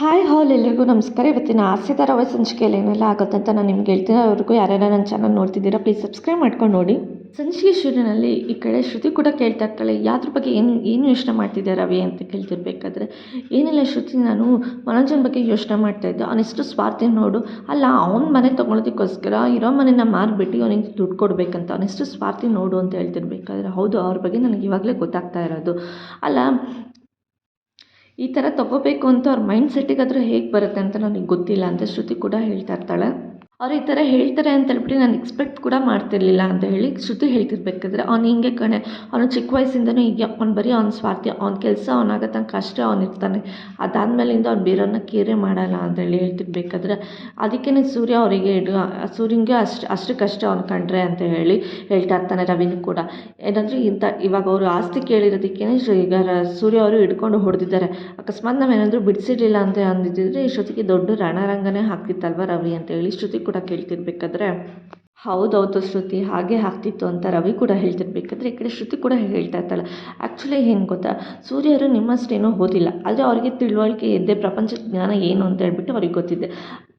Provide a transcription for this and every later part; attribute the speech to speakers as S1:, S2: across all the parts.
S1: Hi ಹಾಲ್ ಎಲ್ಲರಿಗೂ ನಮಸ್ಕಾರ. ಇವತ್ತಿನ ಹಾಸ್ಯಧಾರಾವಾಹಿ ಸಂಚಿಕೆಯಲ್ಲಿ ಏನೆಲ್ಲ ಆಗುತ್ತೆ ಅಂತ ನಾನು ನಿಮ್ಗೆ ಹೇಳ್ತೀನಿ. ಅವ್ರಿಗೂ ಯಾರ್ಯಾರ ನನ್ನ ಚಾನಲ್ ನೋಡ್ತಿದ್ದೀರಾ ಪ್ಲೀಸ್ ಸಬ್ಸ್ಕ್ರೈಬ್ ಮಾಡ್ಕೊಂಡು ನೋಡಿ. ಸಂಚಿಕೆ ಶುರುವಿನಲ್ಲಿ ಈ ಕಡೆ ಶ್ರುತಿ ಕೂಡ ಕೇಳ್ತಾ ಇರ್ತಾಳೆ. ಯಾವ್ದ್ರ ಬಗ್ಗೆ ಏನು ಏನು ಯೋಚನೆ ಮಾಡ್ತಿದ್ದೆ ರವಿ ಅಂತ ಕೇಳ್ತಿರ್ಬೇಕಾದ್ರೆ, ಏನಿಲ್ಲ ಶ್ರುತಿ, ನಾನು ಮನೋಜನ ಬಗ್ಗೆ ಯೋಚನೆ ಮಾಡ್ತಾಯಿದ್ದೆ ಅವನೆಷ್ಟು ಸ್ವಾರ್ಥಿ ನೋಡು. ಅಲ್ಲ, ಅವ್ನ ಮನೆ ತೊಗೊಳೋದಕ್ಕೋಸ್ಕರ ಇರೋ ಮನೆನ ಮಾರಿಬಿಟ್ಟು ಅವನಿಗೆ ದುಡ್ಡು ಕೊಡಬೇಕಂತ. ಅವನೆಷ್ಟು ಸ್ವಾರ್ಥಿ ನೋಡು ಅಂತ ಹೇಳ್ತಿರ್ಬೇಕಾದ್ರೆ, ಹೌದು, ಅವ್ರ ಬಗ್ಗೆ ನನಗೆ ಇವಾಗಲೇ ಗೊತ್ತಾಗ್ತಾ ಇರೋದು. ಅಲ್ಲ ಈ ಥರ ತಗೋಬೇಕು ಅಂತ ಅವ್ರ ಮೈಂಡ್ ಸೆಟ್ಟಿಗಾದರೂ ಹೇಗೆ ಬರುತ್ತೆ ಅಂತ ನನಗೆ ಗೊತ್ತಿಲ್ಲ ಅಂತ ಶ್ರುತಿ ಕೂಡ ಹೇಳ್ತಾ ಇರ್ತಾಳೆ. ಅವ್ರು ಈ ಥರ ಹೇಳ್ತಾರೆ ಅಂತ ಹೇಳ್ಬಿಟ್ಟು ನಾನು ಎಕ್ಸ್ಪೆಕ್ಟ್ ಕೂಡ ಮಾಡ್ತಿರ್ಲಿಲ್ಲ ಅಂತ ಹೇಳಿ ಶ್ರುತಿ ಹೇಳ್ತಿರ್ಬೇಕಾದ್ರೆ, ಅವ್ನು ಹಿಂಗೆ ಕಣೆ, ಅವನು ಚಿಕ್ಕ ವಯಸ್ಸಿಂದನೂ ಹೀಗೆ, ಅವ್ನು ಬರೀ ಅವ್ನ ಸ್ವಾರ್ಥಿ, ಅವ್ನ ಕೆಲಸ ಅವನಾಗ ತನಕ ಅಷ್ಟೇ ಅವ್ನು ಇರ್ತಾನೆ. ಅದಾದಮೇಲಿಂದ ಅವ್ನು ಬೇರೆಯವ್ರನ್ನ ಕೇರೆ ಮಾಡಲ್ಲ ಅಂತೇಳಿ ಹೇಳ್ತಿರ್ಬೇಕಾದ್ರೆ ಅದಕ್ಕೇ ಸೂರ್ಯ ಅವರಿಗೆ ಇಡು, ಸೂರ್ಯನಿಗೆ ಅಷ್ಟು ಅಷ್ಟಕ್ಕಷ್ಟೇ ಅವ್ನು ಕಂಡ್ರೆ ಅಂತ ಹೇಳಿ ಹೇಳ್ತಾ ಇರ್ತಾನೆ ರವಿನೂ ಕೂಡ. ಏನಂದರೆ ಇಂಥ, ಇವಾಗ ಅವರು ಆಸ್ತಿ ಕೇಳಿರೋದಕ್ಕೇ ಈಗ ಸೂರ್ಯ ಅವರು ಹಿಡ್ಕೊಂಡು ಹೊಡೆದಿದ್ದಾರೆ. ಅಕಸ್ಮಾತ್ ನಾವೇನಾದರೂ ಬಿಡಿಸಿರ್ಲಿಲ್ಲ ಅಂತ ಅಂದಿದ್ದಿದ್ರೆ ಇಷ್ಟೊತ್ತಿಗೆ ದೊಡ್ಡ ರಣರಂಗನೇ ಹಾಕ್ತಿತ್ತಲ್ವ ರವಿ ಅಂತ ಹೇಳಿ ಶ್ರುತಿ ಕೂಡ ಕೇಳ್ತಿರ್ಬೇಕಾದ್ರೆ ಹೌದೌದು ಶ್ರುತಿ, ಹಾಗೆ ಆಗ್ತಿತ್ತು ಅಂತ ರವಿ ಕೂಡ ಹೇಳ್ತಿರ್ಬೇಕಾದ್ರೆ, ಈ ಕಡೆ ಶ್ರುತಿ ಕೂಡ ಹೇಳ್ತಾ ಇರ್ತಾಳೆ. ಆ್ಯಕ್ಚುಲಿ ಏನು ಗೊತ್ತಾ, ಸೂರ್ಯರು ನಿಮ್ಮಷ್ಟೇನೂ ಓದಿಲ್ಲ. ಆದರೆ ಅವರಿಗೆ ತಿಳುವಳಿಕೆ ಇದ್ದೆ ಪ್ರಪಂಚ ಜ್ಞಾನ ಏನು ಅಂತ ಹೇಳ್ಬಿಟ್ಟು ಅವ್ರಿಗೆ ಗೊತ್ತಿದೆ.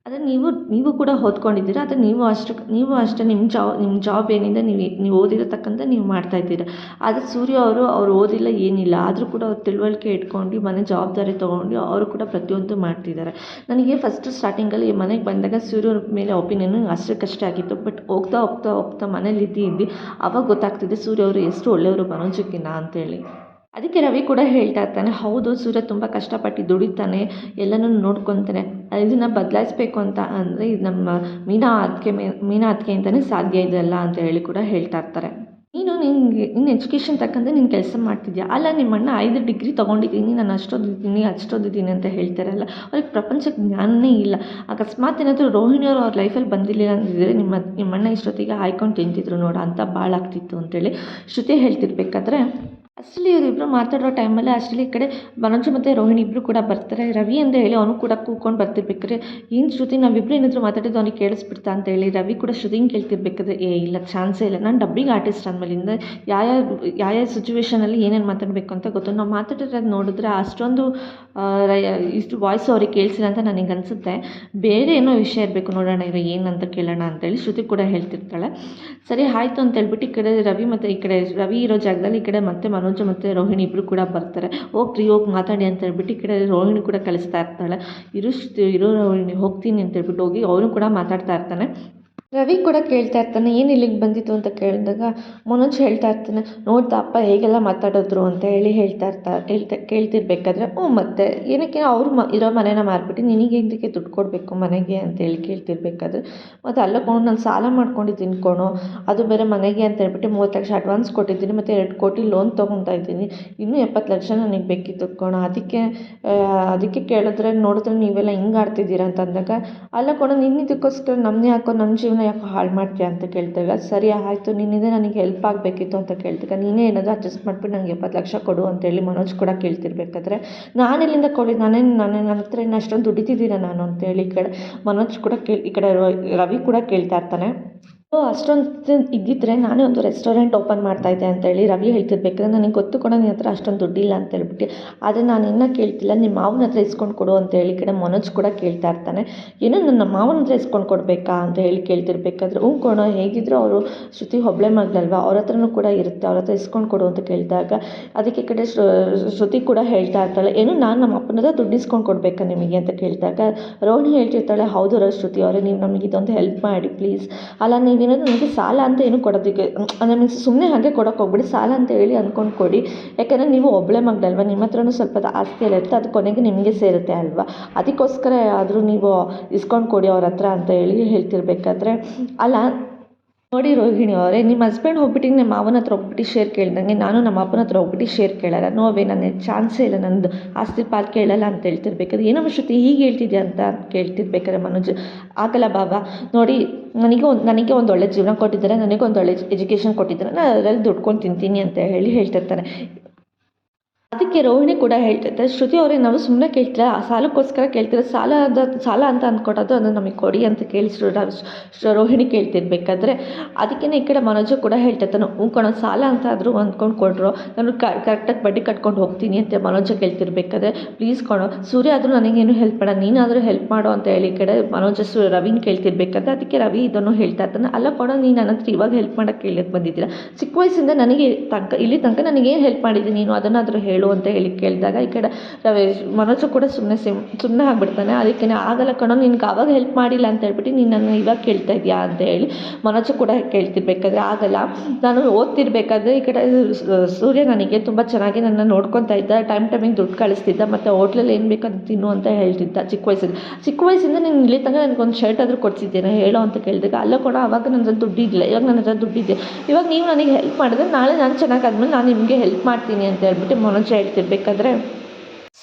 S1: ಆದರೆ ನೀವು ನೀವು ಕೂಡ ಓದ್ಕೊಂಡಿದ್ದೀರ ಆದರೆ ನೀವು ಅಷ್ಟು, ನೀವು ಅಷ್ಟೇ ನಿಮ್ಮ ಜಾಬ್ ನಿಮ್ಮ ಜಾಬ್ ಏನಿದೆ ನೀವು ನೀವು ಓದಿರೋ ತಕ್ಕಂತೆ ನೀವು ಮಾಡ್ತಾಯಿದ್ದೀರ ಆದರೆ ಸೂರ್ಯ ಅವರು, ಅವ್ರು ಓದಿಲ್ಲ ಏನಿಲ್ಲ. ಆದರೂ ಕೂಡ ಅವ್ರು ತಿಳುವಳಿಕೆ ಇಟ್ಕೊಂಡು, ಮನೆ ಜವಾಬ್ದಾರಿ ತೊಗೊಂಡು ಅವರು ಕೂಡ ಪ್ರತಿಯೊಂದು ಮಾಡ್ತಿದ್ದಾರೆ. ನನಗೆ ಫಸ್ಟ್ ಸ್ಟಾರ್ಟಿಂಗಲ್ಲಿ ಮನೆಗೆ ಬಂದಾಗ ಸೂರ್ಯ ಮೇಲೆ ಒಪಿನಿಯನ್ ಕಷ್ಟ ಆಗಿತ್ತು. ಬಟ್ ಹೋಗ್ತಾ ಹೋಗ್ತಾ ಹೋಗ್ತಾ ಮನೇಲಿ ಇದ್ದು ಇದ್ದು ಅವಾಗ ಗೊತ್ತಾಗ್ತಿದೆ ಸೂರ್ಯ ಅವರು ಎಷ್ಟು ಒಳ್ಳೆಯವರು ಮನೋಜಕ್ಕಿಂತ ಅಂತೇಳಿ. ಅದಕ್ಕೆ ರವಿ ಕೂಡ ಹೇಳ್ತಾ ಇರ್ತಾನೆ, ಹೌದು, ಸೂರ್ಯ ತುಂಬ ಕಷ್ಟಪಟ್ಟು ದುಡಿತಾನೆ, ಎಲ್ಲನೂ ನೋಡ್ಕೊತಾನೆ ಇದನ್ನು ಬದಲಾಯಿಸ್ಬೇಕು ಅಂತ ಅಂದರೆ ಇದು ನಮ್ಮ ಮೀನಾ ಮೇ, ಮೀನಾ ಅದಕ್ಕೆ ಅಂತಲೇ ಸಾಧ್ಯ ಇದೆಲ್ಲ ಅಂತ ಹೇಳಿ ಕೂಡ ಹೇಳ್ತಾ ಇರ್ತಾರೆ. ನೀನು ನಿನಗೆ ನಿನ್ನ ಎಜುಕೇಷನ್ ತಕ್ಕಂತೆ ನೀನು ಕೆಲಸ ಮಾಡ್ತಿದ್ಯಾ? ಅಲ್ಲ ನಿಮ್ಮ ಅಣ್ಣ ಐದು ಡಿಗ್ರಿ ತೊಗೊಂಡಿದ್ದೀನಿ, ನಾನು ಅಷ್ಟೊಂದಿದ್ದೀನಿ ಅಷ್ಟೊಂದಿದ್ದೀನಿ ಅಂತ ಹೇಳ್ತಾರಲ್ಲ ಅವ್ರಿಗೆ ಪ್ರಪಂಚಕ್ಕೆ ಜ್ಞಾನನೇ ಇಲ್ಲ. ಅಕಸ್ಮಾತ್ ಏನಾದರೂ ರೋಹಿಣಿಯವರು ಅವ್ರ ಲೈಫಲ್ಲಿ ಬಂದಿರಲಿಲ್ಲ ಅಂದಿದ್ದರೆ ನಿಮ್ಮ ನಿಮ್ಮ ಅಣ್ಣ ಇಷ್ಟೊತ್ತಿಗೆ ಹಾಯ್ಕೊಂಡು ತಿಂತಿದ್ರು ನೋಡ, ಅಂತ ಭಾಳ ಆಗ್ತಿತ್ತು ಅಂತೇಳಿ ಶ್ರುತಿ ಹೇಳ್ತಿರ್ಬೇಕಾದ್ರೆ ಅಷ್ಟರಲ್ಲಿ ಇವರಿಬ್ಬರು ಮಾತಾಡೋ ಟೈಮಲ್ಲಿ ಅಷ್ಟರಲ್ಲಿ ಈ ಕಡೆ ಮನೋಜು ಮತ್ತು ರೋಹಿಣಿ ಇಬ್ಬರು ಕೂಡ ಬರ್ತಾರೆ. ರವಿ ಅಂತ ಹೇಳಿ ಅವನು ಕೂಡ ಕೂತ್ಕೊಂಡು ಬರ್ತಿರ್ಬೇಕಾದ್ರೆ, ಏನು ಶ್ರುತಿ ನಾವಿಬ್ಬರು ಏನಾದರೂ ಮಾತಾಡಿದ್ದು ಅವ್ನಿಗೆ ಕೇಳಿಸ್ಬಿಡ್ತಾ ಅಂತ ಹೇಳಿ ರವಿ ಕೂಡ ಶ್ರುತಿನ ಕೇಳ್ತಿರ್ಬೇಕಾದ್ರೆ, ಏ, ಇಲ್ಲ, ಚಾನ್ಸೇ ಇಲ್ಲ. ನಾನು ಡಬ್ಬಿಂಗ್ ಆರ್ಟಿಸ್ಟ್ ಅಂದಮೇಲಿಂದ ಯಾವ ಯಾವ ಯಾವ ಸಿಚುವೇಷನಲ್ಲಿ ಏನೇನು ಮಾತಾಡಬೇಕು ಅಂತ ಗೊತ್ತು. ನಾವು ಮಾತಾಡಿರೋದು ನೋಡಿದ್ರೆ ಅಷ್ಟೊಂದು ಇಷ್ಟು ವಾಯ್ಸ್ ಅವ್ರಿಗೆ ಕೇಳಿಸಿಲ್ಲ ಅಂತ ನನಗೆ ಅನಿಸುತ್ತೆ. ಬೇರೆ ಏನೋ ವಿಷಯ ಇರಬೇಕು ನೋಡೋಣ ಇದು ಏನಂತ ಕೇಳೋಣ ಅಂತೇಳಿ ಶ್ರುತಿ ಕೂಡ ಹೇಳ್ತಿರ್ತಾಳೆ. ಸರಿ, ಆಯಿತು ಅಂತ ಹೇಳ್ಬಿಟ್ಟು ಈ ಕಡೆ ರವಿ ಮತ್ತು ಈ ಕಡೆ ರವಿ ಇರೋ ಜಾಗದಲ್ಲಿ ಈ ಕಡೆ ಮತ್ತೆ ಮನೋಜ್ ಮತ್ತು ರೋಹಿಣಿ ಇಬ್ಬರು ಕೂಡ ಬರ್ತಾರೆ. ಹೋಗ್ರಿ ಹೋಗಿ ಮಾತಾಡಿ ಅಂತ ಹೇಳ್ಬಿಟ್ಟು ಈ ಕಡೆ ರೋಹಿಣಿ ಕೂಡ ಕಳಿಸ್ತಾ ಇರ್ತಾಳೆ. ಇರು ಇರೋ ರೋಹಿಣಿ ಹೋಗ್ತೀನಿ ಅಂತ ಹೇಳ್ಬಿಟ್ಟು ಹೋಗಿ ಅವನು ಕೂಡ ಮಾತಾಡ್ತಾ ಇರ್ತಾನೆ. ರವಿ ಕೂಡ ಕೇಳ್ತಾ ಇರ್ತಾನೆ, ಏನು ಇಲ್ಲಿಗೆ ಬಂದಿತ್ತು ಅಂತ ಕೇಳಿದಾಗ, ಮನೋಜ್ ಹೇಳ್ತಾ ಇರ್ತಾನೆ ನೋಡ್ತಾ ಅಪ್ಪ ಹೇಗೆಲ್ಲ ಮಾತಾಡಿದ್ರು ಅಂತ ಹೇಳಿ ಹೇಳ್ತಾ ಇರ್ತಾ, ಹೇಳ್ತಾ ಕೇಳ್ತಿರ್ಬೇಕಾದ್ರೆ ಹ್ಞೂ ಮತ್ತೆ ಏನಕ್ಕೆ ಅವ್ರು ಮ, ಇರೋ ಮನೇನ ಮಾರ್ಬಿಟ್ಟು ನಿನಗೆ ಇದಕ್ಕೆ ದುಡ್ಡು ಕೊಡಬೇಕು ಮನೆಗೆ ಅಂತೇಳಿ ಕೇಳ್ತಿರ್ಬೇಕಾದ್ರೆ, ಮತ್ತು ಅಲ್ಲ ಕೊಂಡು, ನಾನು ಸಾಲ ಮಾಡ್ಕೊಂಡಿದ್ದೀನಿ ಕೋಣೋ ಅದು ಬೇರೆ ಮನೆಗೆ ಅಂತ ಹೇಳ್ಬಿಟ್ಟು ಮೂವತ್ತು ಲಕ್ಷ ಅಡ್ವಾನ್ಸ್ ಕೊಟ್ಟಿದ್ದೀನಿ, ಮತ್ತು ಎರಡು ಕೋಟಿ ಲೋನ್ ತೊಗೊತಾ ಇದ್ದೀನಿ, ಇನ್ನೂ ಎಪ್ಪತ್ತು ಲಕ್ಷ ನನಗೆ ಬೇಕಿತ್ತು ಕೋಣ ಅದಕ್ಕೆ ಅದಕ್ಕೆ ಕೇಳಿದ್ರೆ ನೋಡಿದ್ರೆ ನೀವೆಲ್ಲ ಹಿಂಗೆ ಆಡ್ತಿದ್ದೀರಾ ಅಂತ ಅಂದಾಗ, ಅಲ್ಲ ಕೊಡೋ ನಿನ್ನ ಇದಕ್ಕೋಸ್ಕರ ನಮ್ಮನ್ನೇ ಹಾಕೋ ನಮ್ಮ ಜೀವನ ಯಾಕೆ ಹಾಳು ಮಾಡ್ತೀಯ ಅಂತ ಕೇಳಿದಾಗ, ಸರಿ ಆಯಿತು, ನಿನ್ನಿಂದ ನನಗೆ ಹೆಲ್ಪ್ ಆಗಬೇಕಿತ್ತು ಅಂತ ಕೇಳ್ತೀವಿ ನೀನೇ ಏನಾದರೂ ಅಡ್ಜಸ್ಟ್ ಮಾಡಿಬಿಟ್ಟು ನನಗೆ ಎಪ್ಪತ್ತು ಲಕ್ಷ ಕೊಡು ಅಂತೇಳಿ ಮನೋಜ್ ಕೂಡ ಕೇಳ್ತಿರ್ಬೇಕಾದ್ರೆ, ನಾನು ಎಲ್ಲಿಂದ ಕೊಡಿ ನಾನೇನು ನಾನೇ ನನ್ನ ಹತ್ರ ಏನು ಅಷ್ಟೊಂದು ದುಡಿತಿದ್ದೀನ ನಾನು ಅಂತೇಳಿ ಈ ಕಡೆ ಮನೋಜ್ ಕೂಡ ಕೇಳಿ, ಈ ಕಡೆ ರವಿ ಕೂಡ ಕೇಳ್ತಾ ಇರ್ತಾನೆ. ಸೊ, ಅಷ್ಟೊಂದು ಇದ್ದಿದ್ದರೆ ನಾನೇ ಒಂದು ರೆಸ್ಟೋರೆಂಟ್ ಓಪನ್ ಮಾಡ್ತಾಯಿದ್ದೆ ಅಂತೇಳಿ ರವಿ ಹೇಳ್ತಿರ್ಬೇಕಾದ್ರೆ ನನಗೆ ಗೊತ್ತು ಕೂಡ ನಿನ್ನ ಹತ್ರ ಅಷ್ಟೊಂದು ದುಡ್ಡಿಲ್ಲ ಅಂತ ಹೇಳ್ಬಿಟ್ಟು, ಆದರೆ ನಾನು ಇನ್ನೂ ಕೇಳ್ತಿಲ್ಲ ನಿಮ್ಮ ಮಾವನ ಹತ್ರ ಇಸ್ಕೊಂಡು ಕೊಡು ಅಂತೇಳಿ ಕಡೆ ಮನೋಜ್ ಕೂಡ ಕೇಳ್ತಾ ಇರ್ತಾನೆ. ಏನು ನನ್ನ ಮಾವನ ಹತ್ರ ಇಸ್ಕೊಂಡು ಕೊಡಬೇಕಾ ಅಂತ ಹೇಳಿ ಕೇಳ್ತಿರ್ಬೇಕಾದ್ರೆ, ಹ್ಞೂ ಕೊಡೋ ಹೇಗಿದ್ರು ಅವರು ಶ್ರುತಿ ಹೊಬ್ಳೆ ಮಗಳಲ್ವಾ ಅವ್ರ ಹತ್ರನೂ ಕೂಡ ಇರುತ್ತೆ, ಅವ್ರ ಹತ್ರ ಇಸ್ಕೊಂಡು ಕೊಡು ಅಂತ ಕೇಳಿದಾಗ. ಅದಕ್ಕೆ ಕಡೆ ಶ್ರುತಿ ಕೂಡ ಹೇಳ್ತಾ ಇರ್ತಾಳೆ, ಏನು ನಾನು ನಮ್ಮ ಅಪ್ಪನ ಹತ್ರ ದುಡ್ಡು ಇಸ್ಕೊಂಡು ಕೊಡಬೇಕಾ ನಿಮಗೆ ಅಂತ ಕೇಳಿದಾಗ, ರೋಹಿಣಿ ಹೇಳ್ತಿರ್ತಾಳೆ, ಹೌದು ರ ಶ್ರುತಿ ಅವರೇ, ನೀವು ನಮಗೆ ಇದೊಂದು ಹೆಲ್ಪ್ ಮಾಡಿ, ಪ್ಲೀಸ್. ಅಲ್ಲ ನೀವೇನಾದರೂ ನನಗೆ ಸಾಲ ಅಂತ ಏನು ಕೊಡೋದಕ್ಕೆ ಅಂದರೆ ಮೀನ್ಸ್ ಸುಮ್ಮನೆ ಹಾಗೆ ಕೊಡೋಕೆ ಹೋಗ್ಬಿಡಿ, ಸಾಲ ಅಂತ ಹೇಳಿ ಅಂದ್ಕೊಂಡು ಕೊಡಿ. ಯಾಕೆಂದರೆ ನೀವು ಒಬ್ಬಳೆ ಮಗಳಲ್ವ, ನಿಮ್ಮ ಹತ್ರನೂ ಸ್ವಲ್ಪ ಆಸ್ತಿ ಎಲ್ಲ ಇರುತ್ತೆ, ಅದು ಕೊನೆಗೆ ನಿಮಗೆ ಸೇರುತ್ತೆ ಅಲ್ವಾ? ಅದಕ್ಕೋಸ್ಕರ ಆದರೂ ನೀವು ಇಸ್ಕೊಂಡು ಕೊಡಿ ಅವ್ರ ಹತ್ರ ಅಂತ ಹೇಳಿ ಹೇಳ್ತಿರ್ಬೇಕಾದ್ರೆ. ಅಲ್ಲ, ನೋಡಿ ರೋಹಿಣಿ ಅವರೇ, ನಿಮ್ಮ ಹಸ್ಬೆಂಡ್ ಹೋಗ್ಬಿಟ್ಟು ನಿಮ್ಮ ಮಾವನ ಹತ್ರ ಹೋಗ್ಬಿಟ್ಟು ಶೇರ್ ಕೇಳ್ದಂಗೆ ನಾನು ನಮ್ಮ ಅಪ್ಪನ ಹತ್ರ ಹೋಗ್ಬಿಟ್ಟು ಶೇರ್ ಕೇಳಲ್ಲ. ನೋವೇ ನನ್ನ ಚಾನ್ಸೇ ಇಲ್ಲ, ನಂದು ಆಸ್ತಿ ಪಾಲ್ ಕೇಳಲ್ಲ ಅಂತ ಹೇಳ್ತಿರ್ಬೇಕಾದ್ರೆ. ಏನೋ ಶ್ರುತಿ ಹೀಗೆ ಹೇಳ್ತಿದ್ಯಾ ಅಂತ ಕೇಳ್ತಿರ್ಬೇಕಾದ್ರೆ ಮನೋಜ್. ಆಗಲ್ಲ ಬಾಬಾ. ನೋಡಿ ನನಗೆ ಒಂದು ನನಗೆ ಒಂದು ಒಳ್ಳೆ ಜೀವನ ಕೊಟ್ಟಿದ್ದಾರೆ, ನನಗೆ ಒಂದು ಒಳ್ಳೆ ಎಜುಕೇಷನ್ ಕೊಟ್ಟಿದ್ದಾರೆ. ನಾನು ಅದರಲ್ಲಿ ದುಡ್ಕೊಂಡು ತಿಂತೀನಿ ಅಂತ ಹೇಳಿ ಹೇಳ್ತಿರ್ತಾನೆ ಅದಕ್ಕೆ ರೋಹಿಣಿ ಕೂಡ ಹೇಳ್ತೈತೆ ಶ್ರುತಿ ಅವರೇ, ನಾವು ಸುಮ್ಮನೆ ಕೇಳ್ತೀರ? ಆ ಸಾಲಕ್ಕೋಸ್ಕರ ಕೇಳ್ತೀರ? ಸಾಲ ಅದ, ಸಾಲ ಅಂತ ಅಂದ್ಕೊಟ್ಟದ್ದು ಅದನ್ನು ನಮಗೆ ಕೊಡಿ ಅಂತ ಕೇಳಿಸ್ರು ರೋಹಿಣಿ ಕೇಳ್ತಿರ್ಬೇಕಾದ್ರೆ. ಅದಕ್ಕೇ ಈ ಕಡೆ ಮನೋಜ ಕೂಡ ಹೇಳ್ತೈತೆ ಹ್ಞೂ ಕಣೋ, ಸಾಲ ಅಂತ ಆದರೂ ಅಂದ್ಕೊಂಡು ಕೊಟ್ಟರು ನಾನು ಕರೆಕ್ಟಾಗಿ ಬಡ್ಡಿ ಕಟ್ಕೊಂಡು ಹೋಗ್ತೀನಿ ಅಂತ ಮನೋಜ ಕೇಳ್ತಿರ್ಬೇಕಾದ್ರೆ, ಪ್ಲೀಸ್ ಕೊಣೋ, ಸೂರ್ಯ ಆದರೂ ನನಗೇನು ಹೆಲ್ಪ್ ಮಾಡ ನೀನಾದರೂ ಹೆಲ್ಪ್ ಮಾಡು ಅಂತ ಹೇಳಿ ಈ ಕಡೆ ಮನೋಜ ಸು ರವಿನ ಕೇಳ್ತಿರ್ಬೇಕಾದ್ರೆ, ಅದಕ್ಕೆ ರವಿ ಇದನ್ನು ಹೇಳ್ತಾ ಇರ್ತಾನೆ ಅಲ್ಲ ಕೊಡೋ ನೀನು ನನ್ನ ಹತ್ರ ಇವಾಗ ಹೆಲ್ಪ್ ಮಾಡೋಕ್ಕೆ ಕೇಳಕ್ಕೆ ಬಂದಿದ್ದೀರಾ? ಚಿಕ್ಕ ವಯಸ್ಸಿಂದ ನನಗೆ ತನಕ, ಇಲ್ಲಿ ತನಕ ನನಗೇನು ಹೆಲ್ಪ್ ಮಾಡಿದ್ದೀನಿ ನೀನು ಅದನ್ನಾದರೂ ಹೇಳು. ಅಂತ ಹೇಳಿ ಕೇಳಿದಾಗ ಈ ಕಡೆ ರವಿ ಮನಸ್ಸು ಕೂಡ ಸುಮ್ಮನೆ ಸಿಮ್ ಸುಮ್ಮನೆ ಆಗಿಬಿಡ್ತಾನೆ. ಅದಕ್ಕೆ ಆಗಲ್ಲ ಕಣೋ, ನಿನ್ಗೆ ಆವಾಗ ಹೆಲ್ಪ್ ಮಾಡಿಲ್ಲ ಅಂತ ಹೇಳ್ಬಿಟ್ಟು ನೀನು ನಾನು ಇವಾಗ ಕೇಳ್ತಾ ಇದೆಯಾ ಅಂತ ಹೇಳಿ ಮನಸ್ಸು ಕೂಡ ಕೇಳ್ತಿರ್ಬೇಕಾದ್ರೆ ಆಗಲ್ಲ. ನಾನು ಓದ್ತಿರ್ಬೇಕಾದ್ರೆ ಈ ಕಡೆ ಸೂರ್ಯ ನನಗೆ ತುಂಬ ಚೆನ್ನಾಗಿ ನನ್ನ ನೋಡ್ಕೊತಾ ಇದ್ದ ಟೈಮ್ ಟೈಮಿಗೆ ದುಡ್ಡು ಕಳಿಸ್ತಿದ್ದ, ಮತ್ತು ಹೋಟ್ಲಲ್ಲಿ ಏನು ಬೇಕು ಅದು ತಿನ್ನು ಅಂತ ಹೇಳ್ತಿದ್ದ ಚಿಕ್ಕ ವಯಸ್ಸಿಂದ. ಚಿಕ್ಕ ವಯಸ್ಸಿಂದ ನೀನು ಇಲ್ಲಿ ತನಕ ನನಗೊಂದು ಶರ್ಟ್ ಆದರೂ ಕೊಡ್ಸಿದ್ದೇನೆ, ಹೇಳೋ ಅಂತ ಕೇಳಿದಾಗ ಅಲ್ಲ ಕೂಡ ಆವಾಗ ನನ್ನ ಹತ್ರ ದುಡ್ಡಿಲ್ಲ ಇವಾಗ ನನ್ನ ಹತ್ರ ದುಡ್ಡಿದೆ ಇವಾಗ ನೀವು ನನಗೆ ಹೆಲ್ಪ್ ಮಾಡಿದ್ರೆ ನಾಳೆ ನಾನು ಚೆನ್ನಾಗಿ ಆದಮೇಲೆ ನಾನು ನಿಮಗೆ ಹೆಲ್ಪ್ ಮಾಡ್ತೀನಿ ಅಂತ ಹೇಳ್ಬಿಟ್ಟು ಮನೋಜ ಹೇಳ್ತಿರ್ಬೇಕಾದ್ರೆ,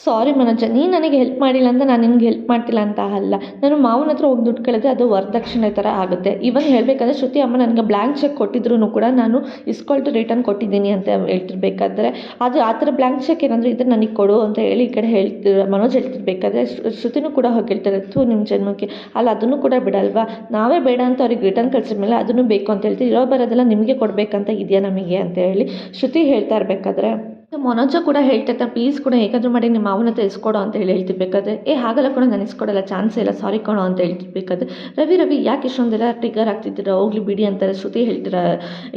S1: ಸಾರಿ ಮನೋಜ, ನೀನು ನನಗೆ ಹೆಲ್ಪ್ ಮಾಡಿಲ್ಲ ಅಂತ ನಾನು ನಿನ್ಗೆ ಹೆಲ್ಪ್ ಮಾಡ್ತಿಲ್ಲ ಅಂತ ಅಲ್ಲ. ನಾನು ಮಾವನ ಹತ್ರ ಹೋಗಿ ದುಡ್ಡು ಕಳೆದ್ರೆ ಅದು ವರದಕ್ಷಿಣೆ ಥರ ಆಗುತ್ತೆ. ಇವನ್ ಹೇಳಬೇಕಾದ್ರೆ ಶ್ರುತಿ ಅಮ್ಮ ನನಗೆ ಬ್ಲ್ಯಾಂಕ್ ಚೆಕ್ ಕೊಟ್ಟಿದ್ರು ಕೂಡ ನಾನು ಇಸ್ಕೊಳ್ತು ರಿಟರ್ನ್ ಕೊಟ್ಟಿದ್ದೀನಿ ಅಂತ ಹೇಳ್ತಿರ್ಬೇಕಾದ್ರೆ, ಅದು ಆ ಥರ ಬ್ಲ್ಯಾಂಕ್ ಚೆಕ್ ಏನಾದರೂ ಇದ್ದರೆ ನನಗೆ ಕೊಡು ಅಂತ ಹೇಳಿ ಈ ಕಡೆ ಹೇಳ್ತಿರ ಮನೋಜ್ ಹೇಳ್ತಿರ್ಬೇಕಾದ್ರೆ ಶ್ರು- ಶ್ರುತಿನೂ ಕೂಡ ಹೋಗಿ ಹೇಳ್ತಾರೆ ಥೂ ನಿಮ್ಮ ಜನ್ಮಕ್ಕೆ. ಅಲ್ಲ, ಅದನ್ನು ಕೂಡ ಬಿಡಲ್ವಾ? ನಾವೇ ಬೇಡ ಅಂತ ಅವ್ರಿಗೆ ರಿಟರ್ನ್ ಕಳ್ಸಿದ ಮೇಲೆ ಅದನ್ನು ಬೇಕು ಅಂತ ಹೇಳ್ತೀವಿ ಇರೋ ಬರೋದೆಲ್ಲ ನಿಮಗೆ ಕೊಡಬೇಕಂತ ಇದೆಯಾ ನಮಗೆ? ಅಂತ ಹೇಳಿ ಶ್ರುತಿ ಹೇಳ್ತಾ ಇರಬೇಕಾದ್ರೆ ಮನೋಜ ಕೂಡ ಹೇಳ್ತಾ ಪ್ಲೀಸ್ ಕೂಡ ಹೇಗಾದರೂ ಮಾಡಿ ನಿಮ್ಮ ಮಾವನ ಹತ್ರ ಅಂತ ಹೇಳಿ ಹೇಳ್ತಿರ್ಬೇಕಾದ್ರೆ. ಏ, ಹಾಗಲ್ಲ ಕೂಡ ನಾನು ಚಾನ್ಸೇ ಇಲ್ಲ, ಸಾರಿ ಕಣೋ ಅಂತ ಹೇಳ್ತಿರ್ಬೇಕಾದ್ರೆ. ರವಿ ರವಿ, ಯಾಕೆ ಇಷ್ಟೊಂದೆಲ್ಲ ಟ್ರಿಗರ್ ಆಗ್ತಿದ್ದೀರ? ಹೋಗ್ಲಿ ಬಿಡಿ ಅಂತಾರೆ, ಶ್ರುತಿ ಹೇಳ್ತೀರ,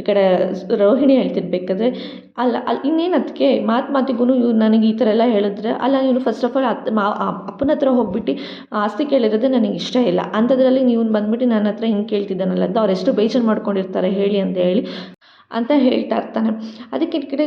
S1: ಈ ಕಡೆ ರೋಹಿಣಿ ಹೇಳ್ತಿರ್ಬೇಕಾದ್ರೆ. ಅಲ್ಲ ಅಲ್ಲಿ ಇನ್ನೇನು ಅದಕ್ಕೆ ಮಾತು ಮಾತಿಗೂ ಇವ್ರು ನನಗೆ ಈ ಥರ ಎಲ್ಲ ಹೇಳಿದ್ರೆ, ಅಲ್ಲ, ಇವನು ಫಸ್ಟ್ ಆಫ್ ಆಲ್ ಅತ್ ಮಾ ಅಪ್ಪನ ಹತ್ರ ಹೋಗ್ಬಿಟ್ಟು ಆಸ್ತಿ ಕೇಳಿರೋದೇ ನನಗೆ ಇಷ್ಟ ಇಲ್ಲ. ಅಂಥದ್ರಲ್ಲಿ ನೀವು ಬಂದ್ಬಿಟ್ಟು ನನ್ನ ಹತ್ರ ಹಿಂಗೆ ಕೇಳ್ತಿದ್ದಾನಲ್ಲ ಅಂತ ಅವ್ರು ಎಷ್ಟು ಬೇಜಾರು ಮಾಡ್ಕೊಂಡಿರ್ತಾರೆ ಹೇಳಿ ಅಂತ ಹೇಳಿ, ಅಂತ ಹೇಳ್ತಾ ಇರ್ತಾನೆ. ಅದಕ್ಕೆ ಈ ಕಡೆ